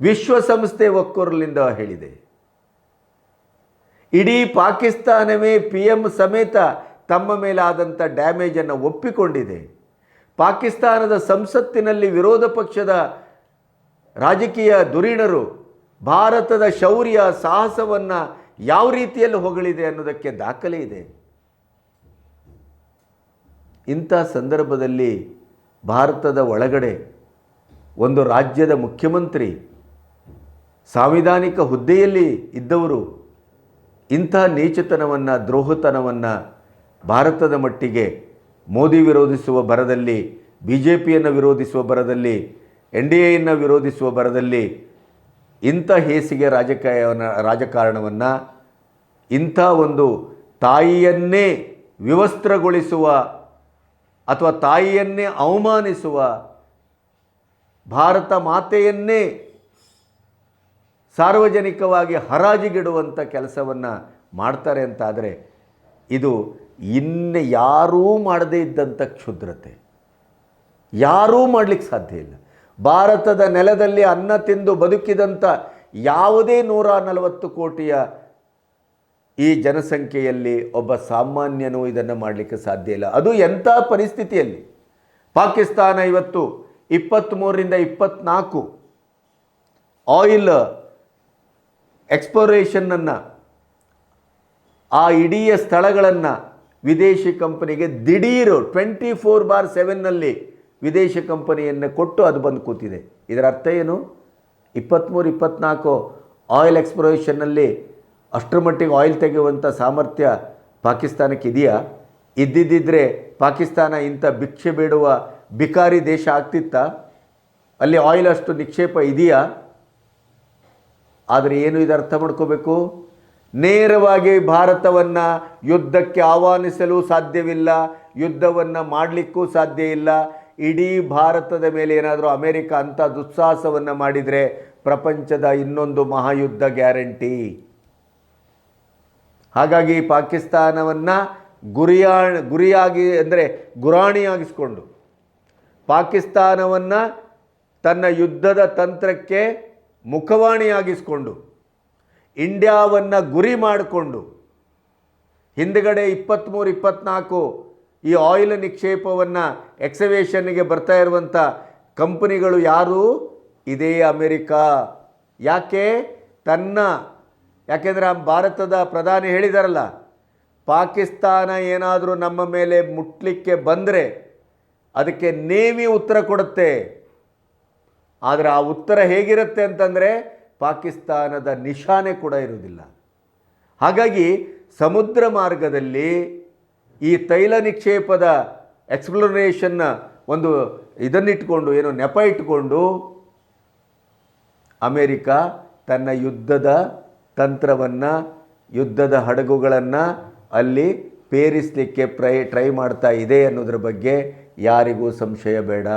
ವಿಶ್ವಸಂಸ್ಥೆ ಒಕ್ಕೊರಲಿಂದ ಹೇಳಿದೆ. ಇಡೀ ಪಾಕಿಸ್ತಾನವೇ ಪಿ ಎಂ ಸಮೇತ ತಮ್ಮ ಮೇಲಾದಂಥ ಡ್ಯಾಮೇಜನ್ನು ಒಪ್ಪಿಕೊಂಡಿದೆ. ಪಾಕಿಸ್ತಾನದ ಸಂಸತ್ತಿನಲ್ಲಿ ವಿರೋಧ ಪಕ್ಷದ ರಾಜಕೀಯ ಧುರೀಣರು ಭಾರತದ ಶೌರ್ಯ ಸಾಹಸವನ್ನು ಯಾವ ರೀತಿಯಲ್ಲಿ ಹೊಗಳಿದೆ ಅನ್ನೋದಕ್ಕೆ ದಾಖಲೆ ಇದೆ. ಇಂಥ ಸಂದರ್ಭದಲ್ಲಿ ಭಾರತದ ಒಳಗಡೆ ಒಂದು ರಾಜ್ಯದ ಮುಖ್ಯಮಂತ್ರಿ ಸಾಂವಿಧಾನಿಕ ಹುದ್ದೆಯಲ್ಲಿ ಇದ್ದವರು ಇಂಥ ನೀಚತನವನ್ನು ದ್ರೋಹತನವನ್ನು ಭಾರತದ ಮಟ್ಟಿಗೆ ಮೋದಿ ವಿರೋಧಿಸುವ ಬರದಲ್ಲಿ ಬಿ ಜೆ ಪಿಯನ್ನು ವಿರೋಧಿಸುವ ಬರದಲ್ಲಿ ಎನ್ ಡಿ ಎಯನ್ನು ವಿರೋಧಿಸುವ ಬರದಲ್ಲಿ ಇಂಥ ಹೇಸಿಗೆ ರಾಜಕೀಯವನ್ನು, ರಾಜಕಾರಣವನ್ನು ಇಂಥ ಒಂದು ತಾಯಿಯನ್ನೇ ವಿವಸ್ತ್ರಗೊಳಿಸುವ ಅಥವಾ ತಾಯಿಯನ್ನೇ ಅವಮಾನಿಸುವ ಭಾರತ ಮಾತೆಯನ್ನೇ ಸಾರ್ವಜನಿಕವಾಗಿ ಹರಾಜಿಗಿಡುವಂಥ ಕೆಲಸವನ್ನು ಮಾಡ್ತಾರೆ ಅಂತಾದರೆ ಇದು ಇನ್ನು ಯಾರೂ ಮಾಡದೇ ಇದ್ದಂಥ ಕ್ಷುದ್ರತೆ. ಯಾರೂ ಮಾಡಲಿಕ್ಕೆ ಸಾಧ್ಯ ಇಲ್ಲ. ಭಾರತದ ನೆಲದಲ್ಲಿ ಅನ್ನ ತಿಂದು ಬದುಕಿದಂಥ ಯಾವುದೇ ನೂರ ನಲವತ್ತು ಕೋಟಿಯ ಈ ಜನಸಂಖ್ಯೆಯಲ್ಲಿ ಒಬ್ಬ ಸಾಮಾನ್ಯನೂ ಇದನ್ನು ಮಾಡಲಿಕ್ಕೆ ಸಾಧ್ಯ ಇಲ್ಲ. ಅದು ಎಂಥ ಪರಿಸ್ಥಿತಿಯಲ್ಲಿ? ಪಾಕಿಸ್ತಾನ ಇವತ್ತು ಇಪ್ಪತ್ತ್ಮೂರರಿಂದ ಇಪ್ಪತ್ನಾಲ್ಕು ಆಯಿಲ್ ಎಕ್ಸ್ಪ್ಲೋರೇಷನ್ನನ್ನು ಆ ಇಡೀ ಸ್ಥಳಗಳನ್ನು ವಿದೇಶಿ ಕಂಪನಿಗೆ ದಿಢೀರು ಟ್ವೆಂಟಿ ಫೋರ್ ಬಾರ್ ಸೆವೆನ್ನಲ್ಲಿ ವಿದೇಶಿ ಕಂಪನಿಯನ್ನು ಕೊಟ್ಟು ಅದು ಬಂದು ಕೂತಿದೆ. ಇದರ ಅರ್ಥ ಏನು? ಇಪ್ಪತ್ತ್ಮೂರು ಇಪ್ಪತ್ತ್ನಾಲ್ಕು ಆಯಿಲ್ ಎಕ್ಸ್ಪ್ಲೋರೇಷನ್ನಲ್ಲಿ ಅಷ್ಟರ ಮಟ್ಟಿಗೆ ಆಯಿಲ್ ತೆಗೆಯುವಂಥ ಸಾಮರ್ಥ್ಯ ಪಾಕಿಸ್ತಾನಕ್ಕೆ ಇದೆಯಾ? ಇದ್ದಿದ್ದಿದ್ರೆ ಪಾಕಿಸ್ತಾನ ಇಂಥ ಭಿಕ್ಷೆ ಬೇಡುವ ಬಿಕಾರಿ ದೇಶ ಆಗ್ತಿತ್ತಾ? ಅಲ್ಲಿ ಆಯಿಲ್ ಅಷ್ಟು ನಿಕ್ಷೇಪ ಇದೆಯಾ? ಆದರೆ ಏನು ಇದು ಅರ್ಥ ಮಾಡ್ಕೋಬೇಕು? ನೇರವಾಗಿ ಭಾರತವನ್ನು ಯುದ್ಧಕ್ಕೆ ಆಹ್ವಾನಿಸಲು ಸಾಧ್ಯವಿಲ್ಲ, ಯುದ್ಧವನ್ನು ಮಾಡಲಿಕ್ಕೂ ಸಾಧ್ಯ ಇಲ್ಲ. ಇಡೀ ಭಾರತದ ಮೇಲೆ ಏನಾದರೂ ಅಮೆರಿಕ ಅಂಥ ದುಸ್ಸಾಹಸವನ್ನು ಮಾಡಿದರೆ ಪ್ರಪಂಚದ ಇನ್ನೊಂದು ಮಹಾಯುದ್ಧ ಗ್ಯಾರಂಟಿ. ಹಾಗಾಗಿ ಪಾಕಿಸ್ತಾನವನ್ನು ಗುರಿಯಾ ಗುರಿಯಾಗಿ ಅಂದರೆ ಗುರಾಣಿಯಾಗಿಸ್ಕೊಂಡು ಪಾಕಿಸ್ತಾನವನ್ನು ತನ್ನ ಯುದ್ಧದ ತಂತ್ರಕ್ಕೆ ಮುಖವಾಣಿಯಾಗಿಸ್ಕೊಂಡು ಇಂಡಿಯಾವನ್ನು ಗುರಿ ಮಾಡಿಕೊಂಡು ಹಿಂದುಗಡೆ ಇಪ್ಪತ್ತ್ಮೂರು, ಇಪ್ಪತ್ತ್ನಾಲ್ಕು ಈ ಆಯಿಲ್ ನಿಕ್ಷೇಪವನ್ನು ಎಕ್ಸವೇಷನ್ಗೆ ಬರ್ತಾ ಇರುವಂಥ ಕಂಪನಿಗಳು ಯಾರು? ಇದೇ ಅಮೆರಿಕಾ. ಯಾಕೆ? ತನ್ನ, ಯಾಕೆಂದರೆ ಭಾರತದ ಪ್ರಧಾನಿ ಹೇಳಿದಾರಲ್ಲ, ಪಾಕಿಸ್ತಾನ ಏನಾದರೂ ನಮ್ಮ ಮೇಲೆ ಮುಟ್ಲಿಕ್ಕೆ ಬಂದರೆ ಅದಕ್ಕೆ ನೇವಿ ಉತ್ತರ ಕೊಡುತ್ತೆ. ಆದರೆ ಆ ಉತ್ತರ ಹೇಗಿರುತ್ತೆ ಅಂತಂದರೆ ಪಾಕಿಸ್ತಾನದ ನಿಶಾನೆ ಕೂಡ ಇರುವುದಿಲ್ಲ. ಹಾಗಾಗಿ ಸಮುದ್ರ ಮಾರ್ಗದಲ್ಲಿ ಈ ತೈಲ ನಿಕ್ಷೇಪದ ಎಕ್ಸ್ಪ್ಲೋರೇಷನ್ನ ಒಂದು ಇದನ್ನಿಟ್ಕೊಂಡು, ಏನು ನೆಪ ಇಟ್ಕೊಂಡು ಅಮೇರಿಕ ತನ್ನ ಯುದ್ಧದ ತಂತ್ರವನ್ನು, ಯುದ್ಧದ ಹಡಗುಗಳನ್ನು ಅಲ್ಲಿ ಪೇರಿಸಲಿಕ್ಕೆ ಪ್ರೈ ಟ್ರೈ ಮಾಡ್ತಾ ಇದೆ ಅನ್ನೋದ್ರ ಬಗ್ಗೆ ಯಾರಿಗೂ ಸಂಶಯ ಬೇಡ.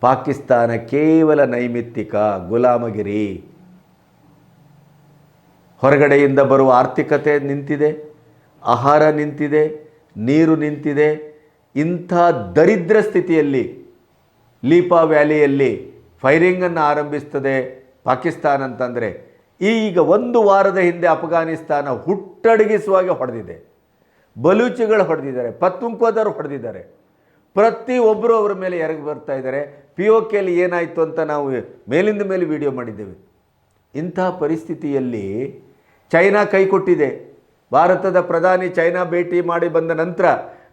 ಪಾಕಿಸ್ತಾನ ಕೇವಲ ನೈಮಿತ್ತಿಕ ಗುಲಾಮಗಿರಿ. ಹೊರಗಡೆಯಿಂದ ಬರುವ ಆರ್ಥಿಕತೆ ನಿಂತಿದೆ, ಆಹಾರ ನಿಂತಿದೆ, ನೀರು ನಿಂತಿದೆ. ಇಂಥ ದರಿದ್ರ ಸ್ಥಿತಿಯಲ್ಲಿ, ಲೀಪಾ ವ್ಯಾಲಿಯಲ್ಲಿ ಫೈರಿಂಗನ್ನು ಆರಂಭಿಸ್ತದೆ ಪಾಕಿಸ್ತಾನ ಅಂತಂದರೆ, ಈಗ ಒಂದು ವಾರದ ಹಿಂದೆ ಅಫ್ಘಾನಿಸ್ತಾನ ಹುಟ್ಟಡಗಿಸುವಾಗ ಹೊಡೆದಿದೆ. ಬಲೂಚಿಗಳು ಹೊಡೆದಿದ್ದಾರೆ ಪತ್ತುಂಕೋದರು ಹೊಡೆದಿದ್ದಾರೆ. ಪ್ರತಿಯೊಬ್ಬರು ಅವರ ಮೇಲೆ ಎರಗಿ ಬರ್ತಾ ಇದ್ದಾರೆ. ಪಿ ಒ ಕೆಯಲ್ಲಿ ಏನಾಯಿತು ಅಂತ ನಾವು ಮೇಲಿಂದ ಮೇಲೆ ವಿಡಿಯೋ ಮಾಡಿದ್ದೇವೆ. ಇಂತಹ ಪರಿಸ್ಥಿತಿಯಲ್ಲಿ ಚೈನಾ ಕೈ ಕೊಟ್ಟಿದೆ. ಭಾರತದ ಪ್ರಧಾನಿ ಚೈನಾ ಭೇಟಿ ಮಾಡಿ ಬಂದ ನಂತರ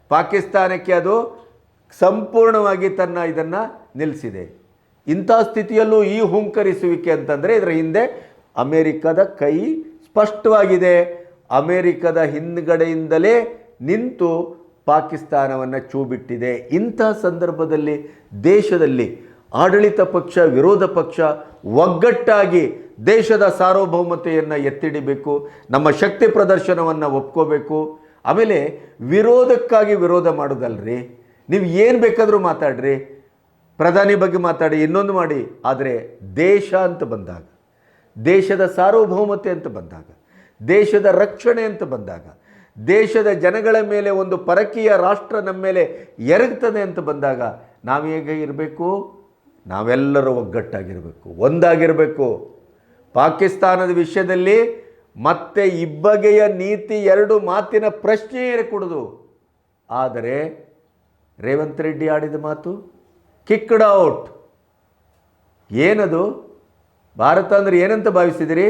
ಪಾಕಿಸ್ತಾನಕ್ಕೆ ಅದು ಸಂಪೂರ್ಣವಾಗಿ ತನ್ನ ಇದನ್ನು ನಿಲ್ಲಿಸಿದೆ. ಇಂಥ ಸ್ಥಿತಿಯಲ್ಲೂ ಈ ಹುಂಕರಿಸುವಿಕೆ ಅಂತಂದರೆ ಇದರ ಹಿಂದೆ ಅಮೇರಿಕದ ಕೈ ಸ್ಪಷ್ಟವಾಗಿದೆ. ಅಮೇರಿಕದ ಹಿಂದ್ಗಡೆಯಿಂದಲೇ ನಿಂತು ಪಾಕಿಸ್ತಾನವನ್ನು ಚೂಬಿಟ್ಟಿದೆ. ಇಂಥ ಸಂದರ್ಭದಲ್ಲಿ ದೇಶದಲ್ಲಿ ಆಡಳಿತ ಪಕ್ಷ, ವಿರೋಧ ಪಕ್ಷ ಒಗ್ಗಟ್ಟಾಗಿ ದೇಶದ ಸಾರ್ವಭೌಮತೆಯನ್ನು ಎತ್ತಿಡಿಬೇಕು, ನಮ್ಮ ಶಕ್ತಿ ಪ್ರದರ್ಶನವನ್ನು ಒಪ್ಕೋಬೇಕು. ಆಮೇಲೆ ವಿರೋಧಕ್ಕಾಗಿ ವಿರೋಧ ಮಾಡೋದಲ್ರಿ? ನೀವು ಏನು ಬೇಕಾದರೂ ಮಾತಾಡ್ರಿ. ಪ್ರಧಾನಿ ಬಗ್ಗೆ ಮಾತಾಡಿ, ಇನ್ನೊಂದು ಮಾಡಿ. ಆದರೆ ದೇಶ ಅಂತ ಬಂದಾಗ, ದೇಶದ ಸಾರ್ವಭೌಮತೆ ಅಂತ ಬಂದಾಗ, ದೇಶದ ರಕ್ಷಣೆ ಅಂತ ಬಂದಾಗ ದೇಶದ ಜನಗಳ ಮೇಲೆ ಒಂದು ಪರಕೀಯ ರಾಷ್ಟ್ರ ನಮ್ಮ ಮೇಲೆ ಎರಗ್ತದೆ ಅಂತ ಬಂದಾಗ ನಾವು ಹೇಗೆ ಇರಬೇಕು? ನಾವೆಲ್ಲರೂ ಒಗ್ಗಟ್ಟಾಗಿರಬೇಕು, ಒಂದಾಗಿರಬೇಕು. ಪಾಕಿಸ್ತಾನದ ವಿಷಯದಲ್ಲಿ ಮತ್ತೆ ಇಬ್ಬಗೆಯ ನೀತಿ ಎರಡು ಮಾತಿನ ಪ್ರಶ್ನೆಯೇ ಕೊಡೋದು ಆದರೆ ರೇವಂತ್ ರೆಡ್ಡಿ ಆಡಿದ ಮಾತು, ಕಿಕ್ಡ್ ಔಟ್. ಏನದು? ಭಾರತ ಅಂದರೆ ಏನಂತ ಭಾವಿಸಿದಿರಿ?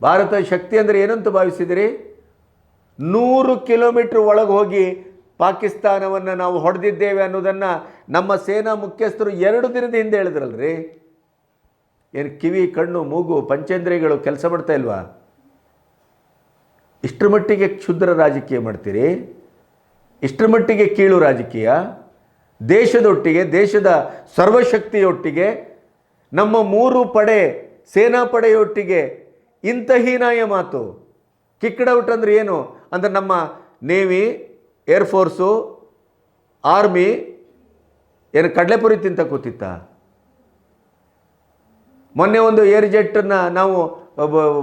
ಭಾರತ ಶಕ್ತಿ ಅಂದರೆ ಏನಂತ ಭಾವಿಸಿದಿರಿ? ನೂರು ಕಿಲೋಮೀಟ್ರ್ ಒಳಗೆ ಹೋಗಿ ಪಾಕಿಸ್ತಾನವನ್ನು ನಾವು ಹೊಡೆದಿದ್ದೇವೆ ಅನ್ನೋದನ್ನು ನಮ್ಮ ಸೇನಾ ಮುಖ್ಯಸ್ಥರು ಎರಡು ದಿನದ ಹಿಂದೆ ಹೇಳಿದ್ರಲ್ರಿ? ಏನು ಕಿವಿ, ಕಣ್ಣು, ಮೂಗು, ಪಂಚೇಂದ್ರಿಯಗಳು ಕೆಲಸ ಮಾಡ್ತಾ ಇಲ್ವಾ? ಇಷ್ಟರ ಮಟ್ಟಿಗೆ ಕ್ಷುದ್ರ ರಾಜಕೀಯ ಮಾಡ್ತೀರಿ? ಇಷ್ಟರ ಮಟ್ಟಿಗೆ ಕೀಳು ರಾಜಕೀಯ? ದೇಶದೊಟ್ಟಿಗೆ, ದೇಶದ ಸರ್ವಶಕ್ತಿಯೊಟ್ಟಿಗೆ, ನಮ್ಮ ಮೂರು ಪಡೆ, ಸೇನಾ ಪಡೆಯೊಟ್ಟಿಗೆ ಇಂಥ ಹೀನಾಯ ಮಾತು. ಕಿಕ್ಕಡೌಟ್ ಅಂದ್ರೆ ಏನು? ಅಂದ್ರೆ ನಮ್ಮ ನೇವಿ ಏರ್ಫೋರ್ಸು ಆರ್ಮಿ ಏನು ಕಡಲೆಪುರಿ ತಿಂತ ಕೂತಿತ್ತ? ಮೊನ್ನೆ ಒಂದು ಏರ್ ಜೆಟ್ಟನ್ನು ನಾವು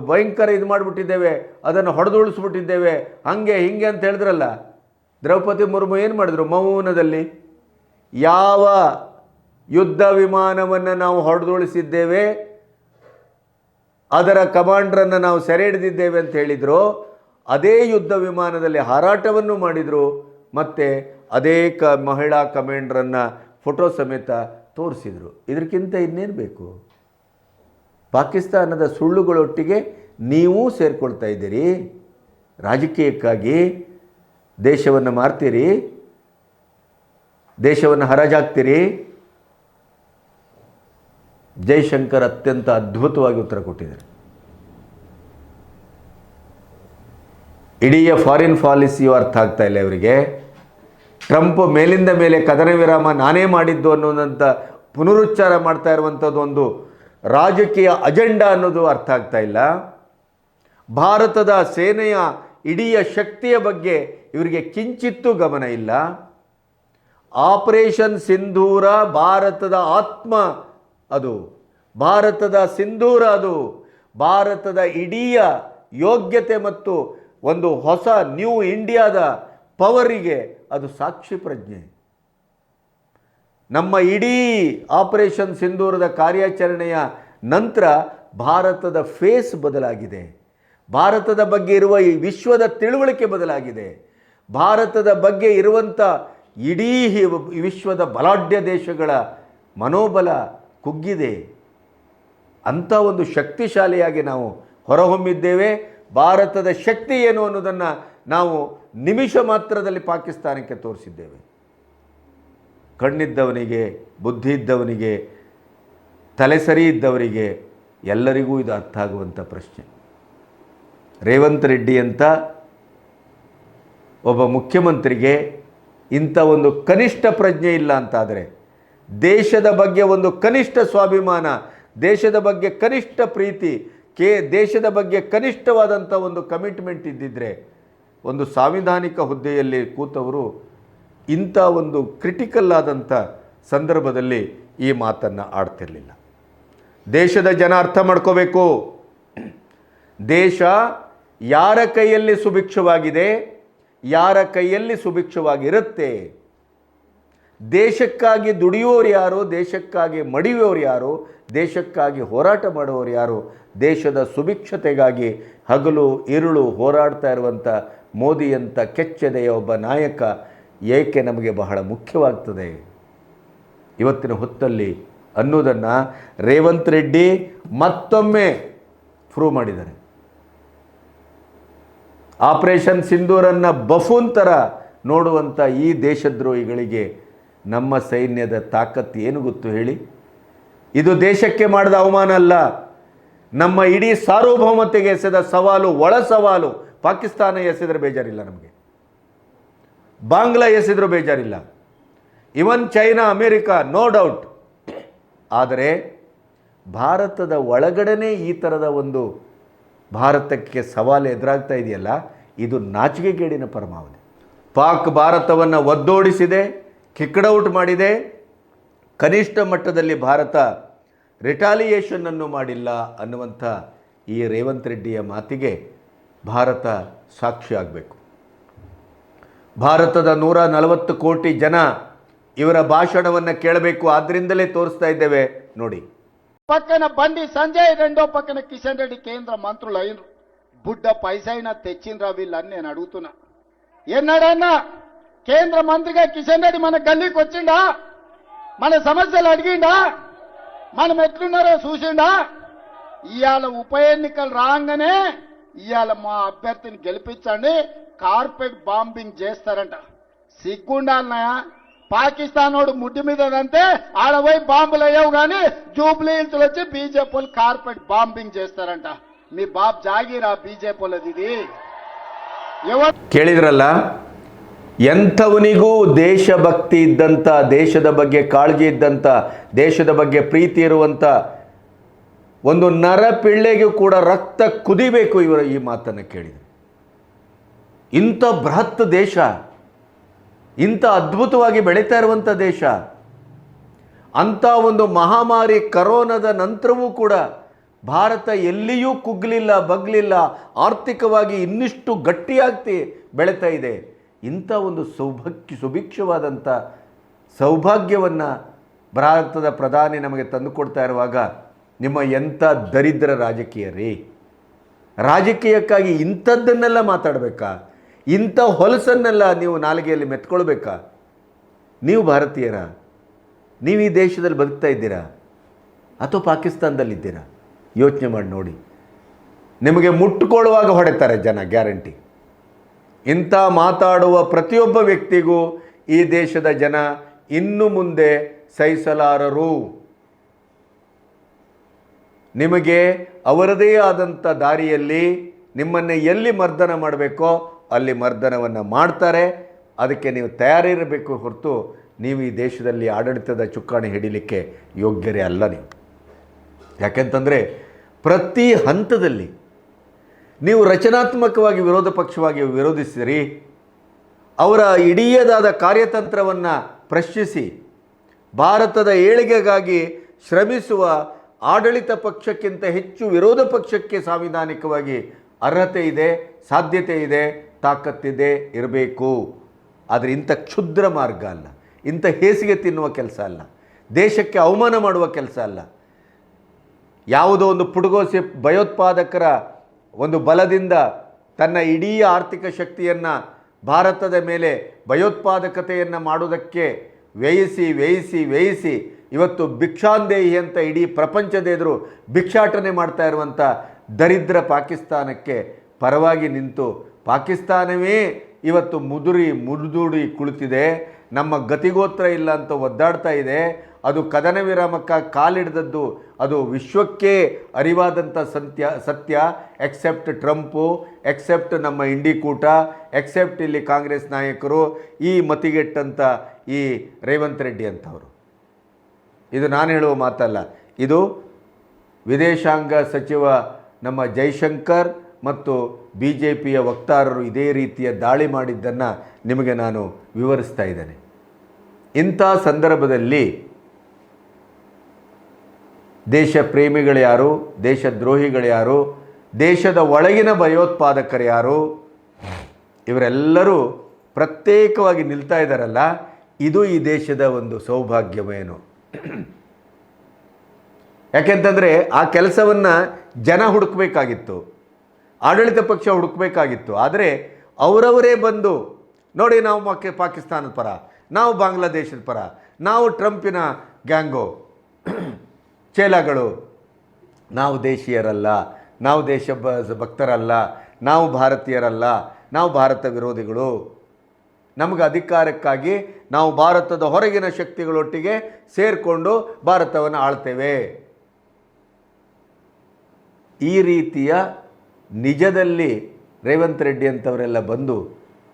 ಭಯಂಕರ ಇದು ಮಾಡಿಬಿಟ್ಟಿದ್ದೇವೆ, ಅದನ್ನು ಹೊಡೆದು ಉಳಿಸ್ಬಿಟ್ಟಿದ್ದೇವೆ ಹಂಗೆ ಹಿಂಗೆ ಅಂತ ಹೇಳಿದ್ರಲ್ಲ? ದ್ರೌಪದಿ ಮುರ್ಮು ಏನು ಮಾಡಿದ್ರು ಮೌನದಲ್ಲಿ? ಯಾವ ಯುದ್ಧ ವಿಮಾನವನ್ನು ನಾವು ಹೊಡೆದುಳಿಸಿದ್ದೇವೆ ಅದರ ಕಮಾಂಡ್ರನ್ನು ನಾವು ಸೆರೆ ಹಿಡಿದಿದ್ದೇವೆ ಅಂತ ಹೇಳಿದ್ರು ಅದೇ ಯುದ್ಧ ವಿಮಾನದಲ್ಲಿ ಹಾರಾಟವನ್ನು ಮಾಡಿದರು. ಮತ್ತು ಅದೇ ಕ ಮಹಿಳಾ ಕಮಾಂಡ್ರನ್ನು ಫೋಟೋ ಸಮೇತ ತೋರಿಸಿದರು. ಇದಕ್ಕಿಂತ ಇನ್ನೇನು ಬೇಕು? ಪಾಕಿಸ್ತಾನದ ಸುಳ್ಳುಗಳೊಟ್ಟಿಗೆ ನೀವೂ ಸೇರಿಕೊಳ್ತಾ ಇದ್ದೀರಿ. ರಾಜಕೀಯಕ್ಕಾಗಿ ದೇಶವನ್ನು ಮಾರ್ತೀರಿ. ದೇಶವನ್ನು ಹರಾಜಾಗ್ತೀರಿ. ಜೈಶಂಕರ್ ಅತ್ಯಂತ ಅದ್ಭುತವಾಗಿ ಉತ್ತರ ಕೊಟ್ಟಿದ್ದಾರೆ. ಇಡೀ ಫಾರಿನ್ ಪಾಲಿಸಿಯು ಅರ್ಥ ಆಗ್ತಾ ಇಲ್ಲ ಇವರಿಗೆ. ಟ್ರಂಪ್ ಮೇಲಿಂದ ಮೇಲೆ ಕದನ ವಿರಾಮ ನಾನೇ ಮಾಡಿದ್ದು ಅನ್ನೋದಂಥ ಪುನರುಚ್ಚಾರ ಮಾಡ್ತಾ ಇರುವಂಥದ್ದು ಒಂದು ರಾಜಕೀಯ ಅಜೆಂಡಾ ಅನ್ನೋದು ಅರ್ಥ ಆಗ್ತಾ ಇಲ್ಲ. ಭಾರತದ ಸೇನೆಯ ಇಡೀ ಶಕ್ತಿಯ ಬಗ್ಗೆ ಇವರಿಗೆ ಕಿಂಚಿತ್ತೂ ಗಮನ ಇಲ್ಲ. ಆಪರೇಷನ್ ಸಿಂಧೂರ ಭಾರತದ ಆತ್ಮ ಅದು, ಭಾರತದ ಸಿಂಧೂರ ಅದು, ಭಾರತದ ಇಡೀ ಯೋಗ್ಯತೆ ಮತ್ತು ಒಂದು ಹೊಸ ನ್ಯೂ ಇಂಡಿಯಾದ ಪವರಿಗೆ ಅದು ಸಾಕ್ಷಿ ಪ್ರಜ್ಞೆ. ನಮ್ಮ ಇಡೀ ಆಪರೇಷನ್ ಸಿಂಧೂರದ ಕಾರ್ಯಾಚರಣೆಯ ನಂತರ ಭಾರತದ ಫೇಸ್ ಬದಲಾಗಿದೆ. ಭಾರತದ ಬಗ್ಗೆ ಇರುವ ಈ ವಿಶ್ವದ ತಿಳುವಳಿಕೆ ಬದಲಾಗಿದೆ. ಭಾರತದ ಬಗ್ಗೆ ಇರುವಂಥ ಇಡೀ ವಿಶ್ವದ ಬಲಾಢ್ಯ ದೇಶಗಳ ಮನೋಬಲ ಕುಗ್ಗಿದೆ. ಅಂಥ ಒಂದು ಶಕ್ತಿಶಾಲಿಯಾಗಿ ನಾವು ಹೊರಹೊಮ್ಮಿದ್ದೇವೆ. ಭಾರತದ ಶಕ್ತಿ ಏನು ಅನ್ನೋದನ್ನು ನಾವು ನಿಮಿಷ ಮಾತ್ರದಲ್ಲಿ ಪಾಕಿಸ್ತಾನಕ್ಕೆ ತೋರಿಸಿದ್ದೇವೆ. ಕಣ್ಣಿದ್ದವನಿಗೆ ಬುದ್ಧಿ ಇದ್ದವನಿಗೆ ತಲೆ ಸರಿ ಇದ್ದವರಿಗೆ ಎಲ್ಲರಿಗೂ ಇದು ಅರ್ಥ ಆಗುವಂಥ ಪ್ರಶ್ನೆ. ರೇವಂತ್ ರೆಡ್ಡಿ ಅಂತ ಒಬ್ಬ ಮುಖ್ಯಮಂತ್ರಿಗೆ ಇಂಥ ಒಂದು ಕನಿಷ್ಠ ಪ್ರಜ್ಞೆ ಇಲ್ಲ ಅಂತಾದರೆ, ದೇಶದ ಬಗ್ಗೆ ಒಂದು ಕನಿಷ್ಠ ಸ್ವಾಭಿಮಾನ, ದೇಶದ ಬಗ್ಗೆ ಕನಿಷ್ಠ ಪ್ರೀತಿ ಕೇ ದೇಶದ ಬಗ್ಗೆ ಕನಿಷ್ಠವಾದಂಥ ಒಂದು ಕಮಿಟ್ಮೆಂಟ್ ಇದ್ದಿದ್ದರೆ ಒಂದು ಸಾಂವಿಧಾನಿಕ ಹುದ್ದೆಯಲ್ಲಿ ಕೂತವರು ಇಂಥ ಒಂದು ಕ್ರಿಟಿಕಲ್ ಆದಂಥ ಸಂದರ್ಭದಲ್ಲಿ ಈ ಮಾತನ್ನು ಆಡ್ತಿರಲಿಲ್ಲ. ದೇಶದ ಜನ ಅರ್ಥ ಮಾಡ್ಕೋಬೇಕು. ದೇಶ ಯಾರ ಕೈಯಲ್ಲಿ ಸುಭಿಕ್ಷವಾಗಿದೆ, ಯಾರ ಕೈಯಲ್ಲಿ ಸುಭಿಕ್ಷವಾಗಿರುತ್ತೆ? ದೇಶಕ್ಕಾಗಿ ದುಡಿಯೋರು ಯಾರು, ದೇಶಕ್ಕಾಗಿ ಮಡಿಯೋರು ಯಾರು? ದೇಶಕ್ಕಾಗಿ ಹೋರಾಟ ಮಾಡುವವರು ಯಾರು? ದೇಶದ ಸುಭಿಕ್ಷತೆಗಾಗಿ ಹಗಲು ಇರುಳು ಹೋರಾಡ್ತಾ ಇರುವಂಥ ಮೋದಿಯಂಥ ಕೆಚ್ಚೆದೆಯ ಒಬ್ಬ ನಾಯಕ ಏಕೆ ನಮಗೆ ಬಹಳ ಮುಖ್ಯವಾಗ್ತದೆ? ಇವತ್ತಿನ ಹೊತ್ತಲ್ಲಿ ಅನ್ನೋದನ್ನು ರೇವಂತ್ ರೆಡ್ಡಿ ಮತ್ತೊಮ್ಮೆ ಪ್ರೂವ್ ಮಾಡಿದ್ದಾರೆ. ಆಪರೇಷನ್ ಸಿಂಧೂರನ್ನು ಬಫೂನ್ ಥರ ನೋಡುವಂಥ ಈ ದೇಶದ್ರೋಹಿಗಳಿಗೆ ನಮ್ಮ ಸೈನ್ಯದ ತಾಕತ್ತು ಏನು ಗೊತ್ತು ಹೇಳಿ? ಇದು ದೇಶಕ್ಕೆ ಮಾಡಿದ ಅವಮಾನ ಅಲ್ಲ. ನಮ್ಮ ಇಡೀ ಸಾರ್ವಭೌಮತೆಗೆ ಎಸೆದ ಸವಾಲು, ಒಳ ಸವಾಲು ಪಾಕಿಸ್ತಾನ ಎಸೆದ್ರೆ ಬೇಜಾರಿಲ್ಲ ನಮಗೆ. ಬಾಂಗ್ಲಾ ಎಸೆದ್ರೂ ಬೇಜಾರಿಲ್ಲ. Even China America no doubt ಆದರೆ ಭಾರತದ ಒಳಗಡೆನೆ ಈ ಥರದ ಒಂದು ಭಾರತಕ್ಕೆ ಸವಾಲು ಎದುರಾಗ್ತಾ ಇದೆಯಲ್ಲ, ಇದು ನಾಚಿಕೆಗೇಡಿನ ಪರಮಾವಧಿ. ಪಾಕ್ ಭಾರತವನ್ನು ಒದ್ದೋಡಿಸಿದೆ, ಕಿಕ್ಡೌಟ್ ಮಾಡಿದೆ ಕನಿಷ್ಠ ಮಟ್ಟದಲ್ಲಿ ಭಾರತ ರಿಟಾಲಿಯೇಷನ್ನನ್ನು ಮಾಡಿಲ್ಲ ಅನ್ನುವಂಥ ಈ ರೇವಂತ್ ರೆಡ್ಡಿಯ ಮಾತಿಗೆ ಭಾರತ ಸಾಕ್ಷಿ ಆಗಬೇಕು. ಭಾರತದ ನೂರ ನಲವತ್ತು ಕೋಟಿ ಜನ ಇವರ ಭಾಷಣವನ್ನು ಕೇಳಬೇಕು ಆದ್ದರಿಂದಲೇ ತೋರಿಸ್ತಾ ಇದ್ದೇವೆ. ನೋಡಿ. ಪಕ್ಕನ ಬಂದಿ ಸಂಜಯ್ ರೆಂಡೋ, ಪಕ್ಕನ ಕಿಶನ್ ರೆಡ್ಡಿ ಕೇಂದ್ರ ಮಂತ್ರಿ ಲೈನ್. ಬುಡ್ಡ ಪೈಸಾಯಿನ ತೆಚ್ಚಿನ ರಾವಿಲ್ಲ ನೇನು ಅಡುಗುತ್ತ ಏನಾಡ ಕೇಂದ್ರ ಮಂತ್ರಿಗೆ ಕಿಶನ್ ರೆಡ್ಡಿ ಮನೆ ಗಲ್ಲಿಗೆ ಕೊಚ್ಚಿಂಡ? మన సమస్యలు అడిగిండా మనం ఎట్లున్నారో చూసిండా ఇవాళ ఉప ఎన్నికలు రాగానే ఇవాళ మా అభ్యర్థిని గెలిపించండి కార్పెట్ బాంబింగ్ చేస్తారంట సిగ్గుండాలన్నాయా పాకిస్తాన్ వాడు ముడ్డి మీద అంతే ఆడ పోయి బాంబులు అయ్యావు కానీ జూబ్లీ హిల్స్ వచ్చి బీజేపీ వాళ్ళు కార్పెట్ బాంబింగ్ చేస్తారంట మీ బాబ్ జాగీరా బీజేపీ వాళ్ళది ఇది ఎవరు ಕೇಳಿದ್ರಲ್ಲ ಎಂಥವನಿಗೂ ದೇಶಭಕ್ತಿ ಇದ್ದಂಥ, ದೇಶದ ಬಗ್ಗೆ ಕಾಳಜಿ ಇದ್ದಂಥ, ದೇಶದ ಬಗ್ಗೆ ಪ್ರೀತಿ ಇರುವಂಥ ಒಂದು ನರ ಪಿಳ್ಳೆಗೂ ಕೂಡ ರಕ್ತ ಕುದಿಬೇಕು ಇವರ ಈ ಮಾತನ್ನು ಕೇಳಿದರು. ಇಂಥ ಬೃಹತ್ ದೇಶ, ಇಂಥ ಅದ್ಭುತವಾಗಿ ಬೆಳೀತಾ ಇರುವಂಥ ದೇಶ, ಅಂಥ ಒಂದು ಮಹಾಮಾರಿ ಕರೋನಾದ ನಂತರವೂ ಕೂಡ ಭಾರತ ಎಲ್ಲಿಯೂ ಕುಗ್ಲಿಲ್ಲ, ಬಗ್ಲಿಲ್ಲ, ಆರ್ಥಿಕವಾಗಿ ಇನ್ನಿಷ್ಟು ಗಟ್ಟಿಯಾಗ್ತಿ ಬೆಳೀತಾ ಇದೆ. ಇಂಥ ಒಂದು ಸೌಭಾಗ್ಯ ಸುಭಿಕ್ಷವಾದಂಥ ಸೌಭಾಗ್ಯವನ್ನು ಭಾರತದ ಪ್ರಧಾನಿ ನಮಗೆ ತಂದುಕೊಡ್ತಾ ಇರುವಾಗ ನಿಮ್ಮ ಎಂಥ ದರಿದ್ರ ರಾಜಕೀಯ ರೀ ರಾಜಕೀಯಕ್ಕಾಗಿ ಇಂಥದ್ದನ್ನೆಲ್ಲ ಮಾತಾಡಬೇಕಾ? ಇಂಥ ಹೊಲಸನ್ನೆಲ್ಲ ನೀವು ನಾಲಿಗೆಯಲ್ಲಿ ಮೆತ್ಕೊಳ್ಬೇಕಾ? ನೀವು ಭಾರತೀಯರ? ನೀವು ಈ ದೇಶದಲ್ಲಿ ಬದುಕ್ತಾ ಇದ್ದೀರಾ? ಅಥವಾ ಪಾಕಿಸ್ತಾನದಲ್ಲಿದ್ದೀರಾ? ಯೋಚನೆ ಮಾಡಿ ನೋಡಿ. ನಿಮಗೆ ಮುಟ್ಟುಕೊಳ್ಳುವಾಗ ಹೊಡೆತಾರೆ ಜನ, ಗ್ಯಾರಂಟಿ. ಇಂಥ ಮಾತಾಡುವ ಪ್ರತಿಯೊಬ್ಬ ವ್ಯಕ್ತಿಗೂ ಈ ದೇಶದ ಜನ ಇನ್ನು ಮುಂದೆ ಸಹಿಸಲಾರರು. ನಿಮಗೆ ಅವರದೇ ಆದಂಥ ದಾರಿಯಲ್ಲಿ ನಿಮ್ಮನ್ನು ಎಲ್ಲಿ ಮರ್ದನ ಮಾಡಬೇಕೋ ಅಲ್ಲಿ ಮರ್ದನವನ್ನು ಮಾಡ್ತಾರೆ. ಅದಕ್ಕೆ ನೀವು ತಯಾರಿರಬೇಕು ಹೊರತು ನೀವು ಈ ದೇಶದಲ್ಲಿ ಆಡಳಿತದ ಚುಕ್ಕಾಣಿ ಹಿಡಿಲಿಕ್ಕೆ ಯೋಗ್ಯರೇ ಅಲ್ಲ ನೀವು. ಯಾಕೆಂತಂದರೆ ಪ್ರತಿ ಹಂತದಲ್ಲಿ ನೀವು ರಚನಾತ್ಮಕವಾಗಿ ವಿರೋಧ ಪಕ್ಷವಾಗಿ ವಿರೋಧಿಸಿರಿ, ಅವರ ಇಡೀಯದಾದ ಕಾರ್ಯತಂತ್ರವನ್ನು ಪ್ರಶ್ನಿಸಿ, ಭಾರತದ ಏಳಿಗೆಗಾಗಿ ಶ್ರಮಿಸುವ ಆಡಳಿತ ಪಕ್ಷಕ್ಕಿಂತ ಹೆಚ್ಚು ವಿರೋಧ ಪಕ್ಷಕ್ಕೆ ಸಾಂವಿಧಾನಿಕವಾಗಿ ಅರ್ಹತೆ ಇದೆ, ಸಾಧ್ಯತೆ ಇದೆ, ತಾಕತ್ತಿದೆ, ಇರಬೇಕು. ಆದರೆ ಇಂಥ ಕ್ಷುದ್ರ ಮಾರ್ಗ ಅಲ್ಲ. ಇಂಥ ಹೇಸಿಗೆ ತಿನ್ನುವ ಕೆಲಸ ಅಲ್ಲ. ದೇಶಕ್ಕೆ ಅವಮಾನ ಮಾಡುವ ಕೆಲಸ ಅಲ್ಲ. ಯಾವುದೋ ಒಂದು ಪುಡುಗೋಸೆ ಭಯೋತ್ಪಾದಕರ ಒಂದು ಬಲದಿಂದ ತನ್ನ ಇಡೀ ಆರ್ಥಿಕ ಶಕ್ತಿಯನ್ನು ಭಾರತದ ಮೇಲೆ ಭಯೋತ್ಪಾದಕತೆಯನ್ನು ಮಾಡುವುದಕ್ಕೆ ವ್ಯಯಿಸಿ ವ್ಯಯಿಸಿ ವ್ಯಯಿಸಿ ಇವತ್ತು ಭಿಕ್ಷಾಂದೇಹಿ ಅಂತ ಇಡೀ ಪ್ರಪಂಚದ ಎದುರು ಭಿಕ್ಷಾಟನೆ ಮಾಡ್ತಾ ಇರುವಂಥ ದರಿದ್ರ ಪಾಕಿಸ್ತಾನಕ್ಕೆ ಪರವಾಗಿ ನಿಂತು ಪಾಕಿಸ್ತಾನವೇ ಇವತ್ತು ಮುದುರಿ ಮುದುಡಿ ಕುಳಿತಿದೆ, ನಮ್ಮ ಗತಿಗೋತ್ರ ಇಲ್ಲ ಅಂತ ಒದ್ದಾಡ್ತಾ ಇದೆ ಅದು ಕದನ ವಿರಾಮಕ್ಕೆ ಕಾಲಿಡ್ದದ್ದು, ಅದು ವಿಶ್ವಕ್ಕೆ ಅರಿವಾದಂಥ ಸತ್ಯ ಸತ್ಯ. ಎಕ್ಸೆಪ್ಟ್ ಟ್ರಂಪು ಎಕ್ಸೆಪ್ಟ್ ನಮ್ಮ ಇಂಡಿಕೂಟ ಎಕ್ಸೆಪ್ಟ್ ಇಲ್ಲಿ ಕಾಂಗ್ರೆಸ್ ನಾಯಕರು, ಈ ಮತಿಗೆಟ್ಟಂಥ ಈ ರೇವಂತ್ ರೆಡ್ಡಿ ಅಂತವರು. ಇದು ನಾನು ಹೇಳುವ ಮಾತಲ್ಲ. ಇದು ವಿದೇಶಾಂಗ ಸಚಿವ ನಮ್ಮ ಜೈಶಂಕರ್ ಮತ್ತು ಬಿ ಜೆ ಪಿಯ ವಕ್ತಾರರು ಇದೇ ರೀತಿಯ ದಾಳಿ ಮಾಡಿದ್ದನ್ನು ನಿಮಗೆ ನಾನು ವಿವರಿಸ್ತಾ ಇದ್ದೇನೆ. ಇಂಥ ಸಂದರ್ಭದಲ್ಲಿ ದೇಶ ಪ್ರೇಮಿಗಳು ಯಾರು? ದೇಶದ್ರೋಹಿಗಳು ಯಾರು? ದೇಶದ ಒಳಗಿನ ಭಯೋತ್ಪಾದಕರು ಯಾರು? ಇವರೆಲ್ಲರೂ ಪ್ರತ್ಯೇಕವಾಗಿ ನಿಲ್ತಾ ಇದ್ದಾರಲ್ಲ, ಇದು ಈ ದೇಶದ ಒಂದು ಸೌಭಾಗ್ಯವೇನು? ಯಾಕೆಂತಂದರೆ ಆ ಕೆಲಸವನ್ನು ಜನ ಹುಡುಕಬೇಕಾಗಿತ್ತು. ಆಡಳಿತ ಪಕ್ಷ ಹುಡುಕಬೇಕಾಗಿತ್ತು. ಆದರೆ ಅವರವರೇ ಬಂದು, ನೋಡಿ ನಾವು ಪಾಕಿಸ್ತಾನದ ಪರ, ನಾವು ಬಾಂಗ್ಲಾದೇಶದ ಪರ, ನಾವು ಟ್ರಂಪಿನ ಗ್ಯಾಂಗು ಚೇಲಾಗಳು. ನಾವು ದೇಶೀಯರಲ್ಲ, ನಾವು ದೇಶ ಭಕ್ತರಲ್ಲ, ನಾವು ಭಾರತೀಯರಲ್ಲ, ನಾವು ಭಾರತ ವಿರೋಧಿಗಳು. ನಮಗೆ ಅಧಿಕಾರಕ್ಕಾಗಿ ನಾವು ಭಾರತದ ಹೊರಗಿನ ಶಕ್ತಿಗಳೊಟ್ಟಿಗೆ ಸೇರಿಕೊಂಡು ಭಾರತವನ್ನು ಆಳ್ತೇವೆ. ಈ ರೀತಿಯ ನಿಜದಲ್ಲಿ ರೇವಂತ್ ರೆಡ್ಡಿ ಅಂತವರೆಲ್ಲ ಬಂದು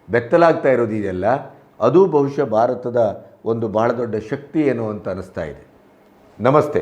ಬೆತ್ತಲಾಗ್ತಾ ಇರೋದು ಇದೆಲ್ಲ, ಅದು ಬಹುಶಃ ಭಾರತದ ಒಂದು ಬಹಳ ದೊಡ್ಡ ಶಕ್ತಿ ಏನು ಅಂತ ಅನ್ನಿಸ್ತಾ ಇದೆ. ನಮಸ್ತೆ.